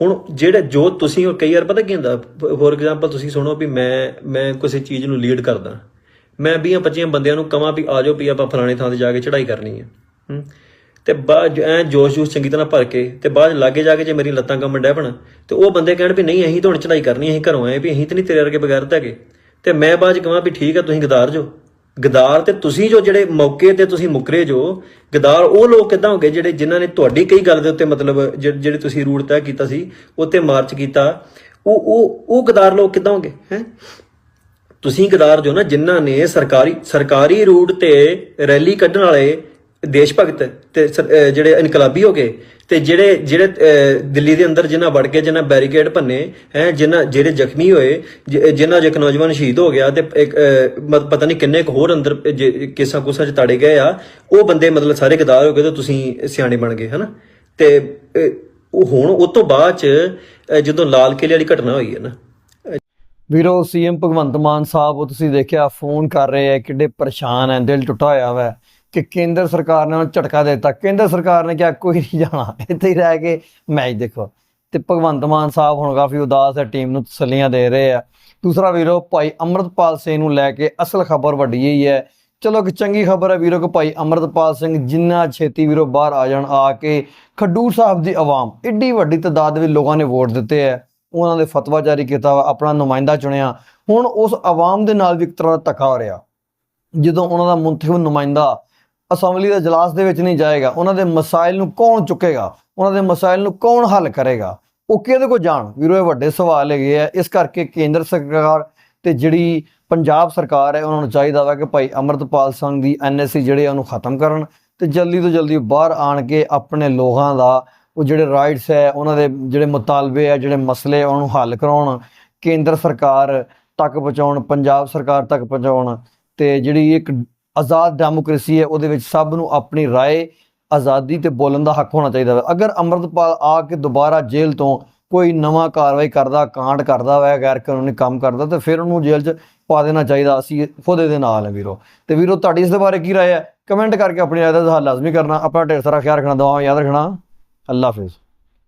ਹੁਣ ਜਿਹੜੇ ਜੋ ਤੁਸੀਂ ਕਈ ਵਾਰ ਪਤਾ ਕੀ ਹੁੰਦਾ ਫੋਰ ਐਗਜ਼ਾਮਪਲ ਤੁਸੀਂ ਸੁਣੋ ਵੀ ਮੈਂ ਮੈਂ ਕਿਸੇ ਚੀਜ਼ ਨੂੰ ਲੀਡ ਕਰਦਾ। ਮੈਂ 20 25 ਬੰਦਿਆਂ ਨੂੰ ਕਹਾਂ ਵੀ ਆਜੋ ਵੀ ਆਪਾਂ ਫਲਾਣੇ ਥਾਂ ਤੇ ਜਾ ਕੇ ਚੜ੍ਹਾਈ ਕਰਨੀ ਹੈ। ਹੂੰ? ਤੇ ਬਾਅਦ ਐ ਜੋਸ਼ ਜੋਸ਼ ਚੰਗੀ ਤਰ੍ਹਾਂ ਭਰ ਕੇ ਤੇ ਬਾਅਦ ਲਾਗੇ ਜਾ ਕੇ ਜੇ ਮੇਰੀ ਲੱਤਾਂ ਕੰਮਣ ਡੈ ਪਣ, ਤੇ ਉਹ ਬੰਦੇ ਕਹਿਣ ਵੀ ਨਹੀਂ, ਅਸੀਂ ਤਾਂ ਹੁਣ ਚੜ੍ਹਾਈ ਕਰਨੀ ਅਸੀਂ ਘਰੋਂ ਆਏ ਵੀ ਅਸੀਂ ਤਾਂ ਨਹੀਂ ਤੇਰੇ ਵਰਗੇ ਬਗੈਰਤ ਹੈਗੇ। ਤੇ ਮੈਂ ਬਾਅਦ ਚ ਕਹਾਂ ਵੀ ਠੀਕ ਆ ਤੁਸੀਂ ਗਦਾਰ ਜੋ। ਗਦਾਰ ਤੇ ਤੁਸੀਂ ਜੋ ਜਿਹੜੇ ਮੌਕੇ ਤੇ ਤੁਸੀਂ ਮੁਕਰੇ ਜੋ, ਗਦਾਰ ਉਹ ਲੋਕ ਕਿਦਾਂ ਹੋਗੇ ਜਿਹੜੇ ਜਿਨ੍ਹਾਂ ਨੇ ਤੁਹਾਡੀ ਕਈ ਗੱਲ ਦੇ ਉੱਤੇ ਮਤਲਬ ਜਿ- ਜਿਹੜੇ ਤੁਸੀਂ ਰੂਟ ਤੈਅ ਕੀਤਾ ਸੀ, ਉੱਤੇ ਮਾਰਚ ਕੀਤਾ। ਉਹ ਉਹ ਉਹ ਗਦਾਰ ਲੋਕ ਕਿਦਾਂ ਹੋਗੇ ਹੈ? ਤੁਸੀਂ ਗਦਾਰ ਜੋ ਨਾ, ਜਿਨ੍ਹਾਂ ਨੇ ਸਰਕਾਰੀ ਸਰਕਾਰੀ ਰੂਟ ਤੇ ਰੈਲੀ ਕੱਢਣ ਵਾਲੇ ਦੇਸ਼ ਭਗਤ ਤੇ ਜਿਹੜੇ ਇਨਕਲਾਬੀ ਹੋ ਗਏ ਤੇ ਜਿਹੜੇ ਜਿਹੜੇ ਦਿੱਲੀ ਦੇ ਅੰਦਰ ਜਿਨ੍ਹਾਂ ਵੜ ਕੇ ਜਿਨ੍ਹਾਂ ਬੈਰੀਕੇਡ ਭੰਨੇ ਹੈ ਜਿਨ੍ਹਾਂ ਜਿਹੜੇ ਜ਼ਖਮੀ ਹੋਏ ਜਿ- ਜਿਨ੍ਹਾਂ 'ਚ ਇੱਕ ਨੌਜਵਾਨ ਸ਼ਹੀਦ ਹੋ ਗਿਆ ਤੇ ਇੱਕ ਪਤਾ ਨਹੀਂ ਕਿੰਨੇ ਕੁ ਹੋਰ ਅੰਦਰ ਕੇਸਾਂ ਕੁਸਾਂ 'ਚ ਤਾੜੇ ਗਏ ਆ ਉਹ ਬੰਦੇ ਮਤਲਬ ਸਾਰੇ ਗਦਾਰ ਹੋ ਗਏ ਤੇ ਤੁਸੀਂ ਸਿਆਣੇ ਬਣ ਗਏ ਹਨਾ? ਤੇ ਅਹ, ਉਹ ਹੁਣ ਉਸ ਤੋਂ ਬਾਅਦ 'ਚ ਜਦੋਂ ਲਾਲ ਕਿਲੇ ਵਾਲੀ ਘਟਨਾ ਹੋਈ ਹੈ ਨਾ ਵੀਰੋ ਸੀਐਮ ਭਗਵੰਤ ਮਾਨ ਸਾਹਿਬ ਉਹ ਤੁਸੀਂ ਦੇਖਿਆ ਫੋਨ ਕਰ ਰਹੇ ਆ ਕਿੱਡੇ ਪਰੇਸ਼ਾਨ ਹੈ ਦਿਲ ਟੁੱਟਾ ਹੋਇਆ ਵਾ। ਕਿ ਕੇਂਦਰ ਸਰਕਾਰ ਨੇ ਉਹਨੂੰ ਝਟਕਾ ਦੇ ਦਿੱਤਾ। ਕੇਂਦਰ ਸਰਕਾਰ ਨੇ ਕਿਹਾ, ਕੋਈ ਨਹੀਂ ਜਾਣਾ। ਇੱਥੇ ਹੀ ਰਹਿ ਕੇ ਮੈਚ ਦੇਖੋ। ਤੇ ਭਗਵੰਤ ਮਾਨ ਸਾਹਿਬ ਹੁਣ ਕਾਫੀ ਉਦਾਸ ਹੈ, ਟੀਮ ਨੂੰ ਤਸੱਲੀਆਂ ਦੇ ਰਹੇ ਆ। ਦੂਸਰਾ ਵੀਰੋ, ਭਾਈ ਅਮਰਤਪਾਲ ਸਿੰਘ ਨੂੰ ਲੈ ਕੇ ਅਸਲ ਖਬਰ ਵੱਡੀ ਹੀ ਹੈ। ਚਲੋ ਇੱਕ ਚੰਗੀ ਖਬਰ ਹੈ ਵੀਰੋ ਕਿ ਭਾਈ ਅਮਰਤਪਾਲ ਸਿੰਘ ਜਿੰਨਾ ਛੇਤੀ ਵੀਰੋ ਬਾਹਰ ਆ ਜਾਣ, ਆ ਕੇ ਖੱਡੂਰ ਸਾਹਿਬ ਦੀ ਆਵਾਮ, ਏਡੀ ਵੱਡੀ ਤਾਦਾਦ ਵਿੱਚ ਲੋਕਾਂ ਨੇ ਵੋਟ ਦਿੱਤੇ ਹੈ। ਉਹਨਾਂ ਨੇ ਫਤਵਾ ਜਾਰੀ ਕੀਤਾ ਵਾ, ਆਪਣਾ ਨੁਮਾਇੰਦਾ ਚੁਣਿਆ। ਹੁਣ ਉਸ ਆਵਾਮ ਦੇ ਨਾਲ ਵੀ ਇੱਕ ਤਰ੍ਹਾਂ ਦਾ ਧੱਕਾ ਹੋ ਰਿਹਾ। ਜਦੋਂ ਉਹਨਾਂ ਦਾ ਮੁੰਤਖਬ ਨੁਮਾਇੰਦਾ ਅਸੈਂਬਲੀ ਦੇ ਇਜਲਾਸ ਦੇ ਵਿੱਚ ਨਹੀਂ ਜਾਏਗਾ। ਉਹਨਾਂ ਦੇ ਮਸਾਇਲ ਨੂੰ ਕੌਣ ਚੁੱਕੇਗਾ? ਉਹਨਾਂ ਦੇ ਮਸਾਇਲ ਨੂੰ ਕੌਣ ਹੱਲ ਕਰੇਗਾ? ਉਹ ਕਿਹਦੇ ਕੋ ਜਾਣ? ਵੀਰੋ ਇਹ ਵੱਡੇ ਸਵਾਲ ਹੈਗੇ ਆ। ਇਸ ਕਰਕੇ ਕੇਂਦਰ ਸਰਕਾਰ ਤੇ ਜਿਹੜੀ ਪੰਜਾਬ ਸਰਕਾਰ ਹੈ ਉਹਨਾਂ ਨੂੰ ਚਾਹੀਦਾ ਵਾ ਕਿ ਭਾਈ ਅਮਰਤਪਾਲ ਸਿੰਘ ਦੀ ਐਨਐਸਸੀ ਜਿਹੜੇ ਉਹਨੂੰ ਖਤਮ ਕਰਨ ਤੇ ਜਲਦੀ ਤੋਂ ਜਲਦੀ ਬਾਹਰ ਆਣ ਕੇ ਆਪਣੇ ਲੋਕਾਂ ਦਾ ਉਹ ਜਿਹੜੇ ਰਾਈਟਸ ਹੈ ਉਹਨਾਂ ਦੇ ਜਿਹੜੇ ਮੁਤਾਲਬੇ ਹੈ ਜਿਹੜੇ ਮਸਲੇ ਆ, ਉਹਨਾਂ ਨੂੰ ਹੱਲ ਕਰਾਉਣ ਕੇਂਦਰ ਸਰਕਾਰ ਤੱਕ ਪਹੁੰਚਾਉਣ ਪੰਜਾਬ ਸਰਕਾਰ ਤੱਕ ਪਹੁੰਚਾਉਣ ਤੇ ਜਿਹੜੀ ਇੱਕ ਆਜ਼ਾਦ ਡੈਮੋਕ੍ਰੇਸੀ ਹੈ ਉਹਦੇ ਵਿੱਚ ਸਭ ਨੂੰ ਆਪਣੀ رائے ਆਜ਼ਾਦੀ ਤੇ ਬੋਲਣ ਦਾ ਹੱਕ ਹੋਣਾ ਚਾਹੀਦਾ ਹੈ ਅਗਰ ਅੰਮ੍ਰਿਤਪਾਲ ਆ ਕੇ ਦੁਬਾਰਾ ਜੇਲ੍ਹ ਤੋਂ ਕੋਈ ਨਵਾਂ ਕਾਰਵਾਈ ਕਰਦਾ ਕਾਂਡ ਕਰਦਾ ਹੋਇਆ ਗੈਰ ਕਾਨੂੰਨੀ ਕੰਮ ਕਰਦਾ ਤੇ ਫਿਰ ਉਹਨੂੰ ਜੇਲ੍ਹ 'ਚ ਪਾ ਦੇਣਾ ਚਾਹੀਦਾ ਅਸੀਂ ਖੁਦ ਇਹਦੇ ਨਾਲ ਹੈ ਵੀਰੋ ਤੇ ਵੀਰੋ ਤੁਹਾਡੀ ਇਸ ਦੇ ਬਾਰੇ ਕੀ ਰਾਏ ਹੈ ਕਮੈਂਟ ਕਰਕੇ ਆਪਣੀ ਰਾਏ ਦਾ ਇਜ਼ਹਾਰ ਲਾਜ਼ਮੀ ਕਰਨਾ ਆਪਣਾ ਢੇਰ ਸਾਰਾ ਖਿਆਲ ਰੱਖਣਾ ਦੁਆਵਾਂ ਯਾਦ ਰੱਖਣਾ ਅੱਲਾ ਹਾਫਿਜ਼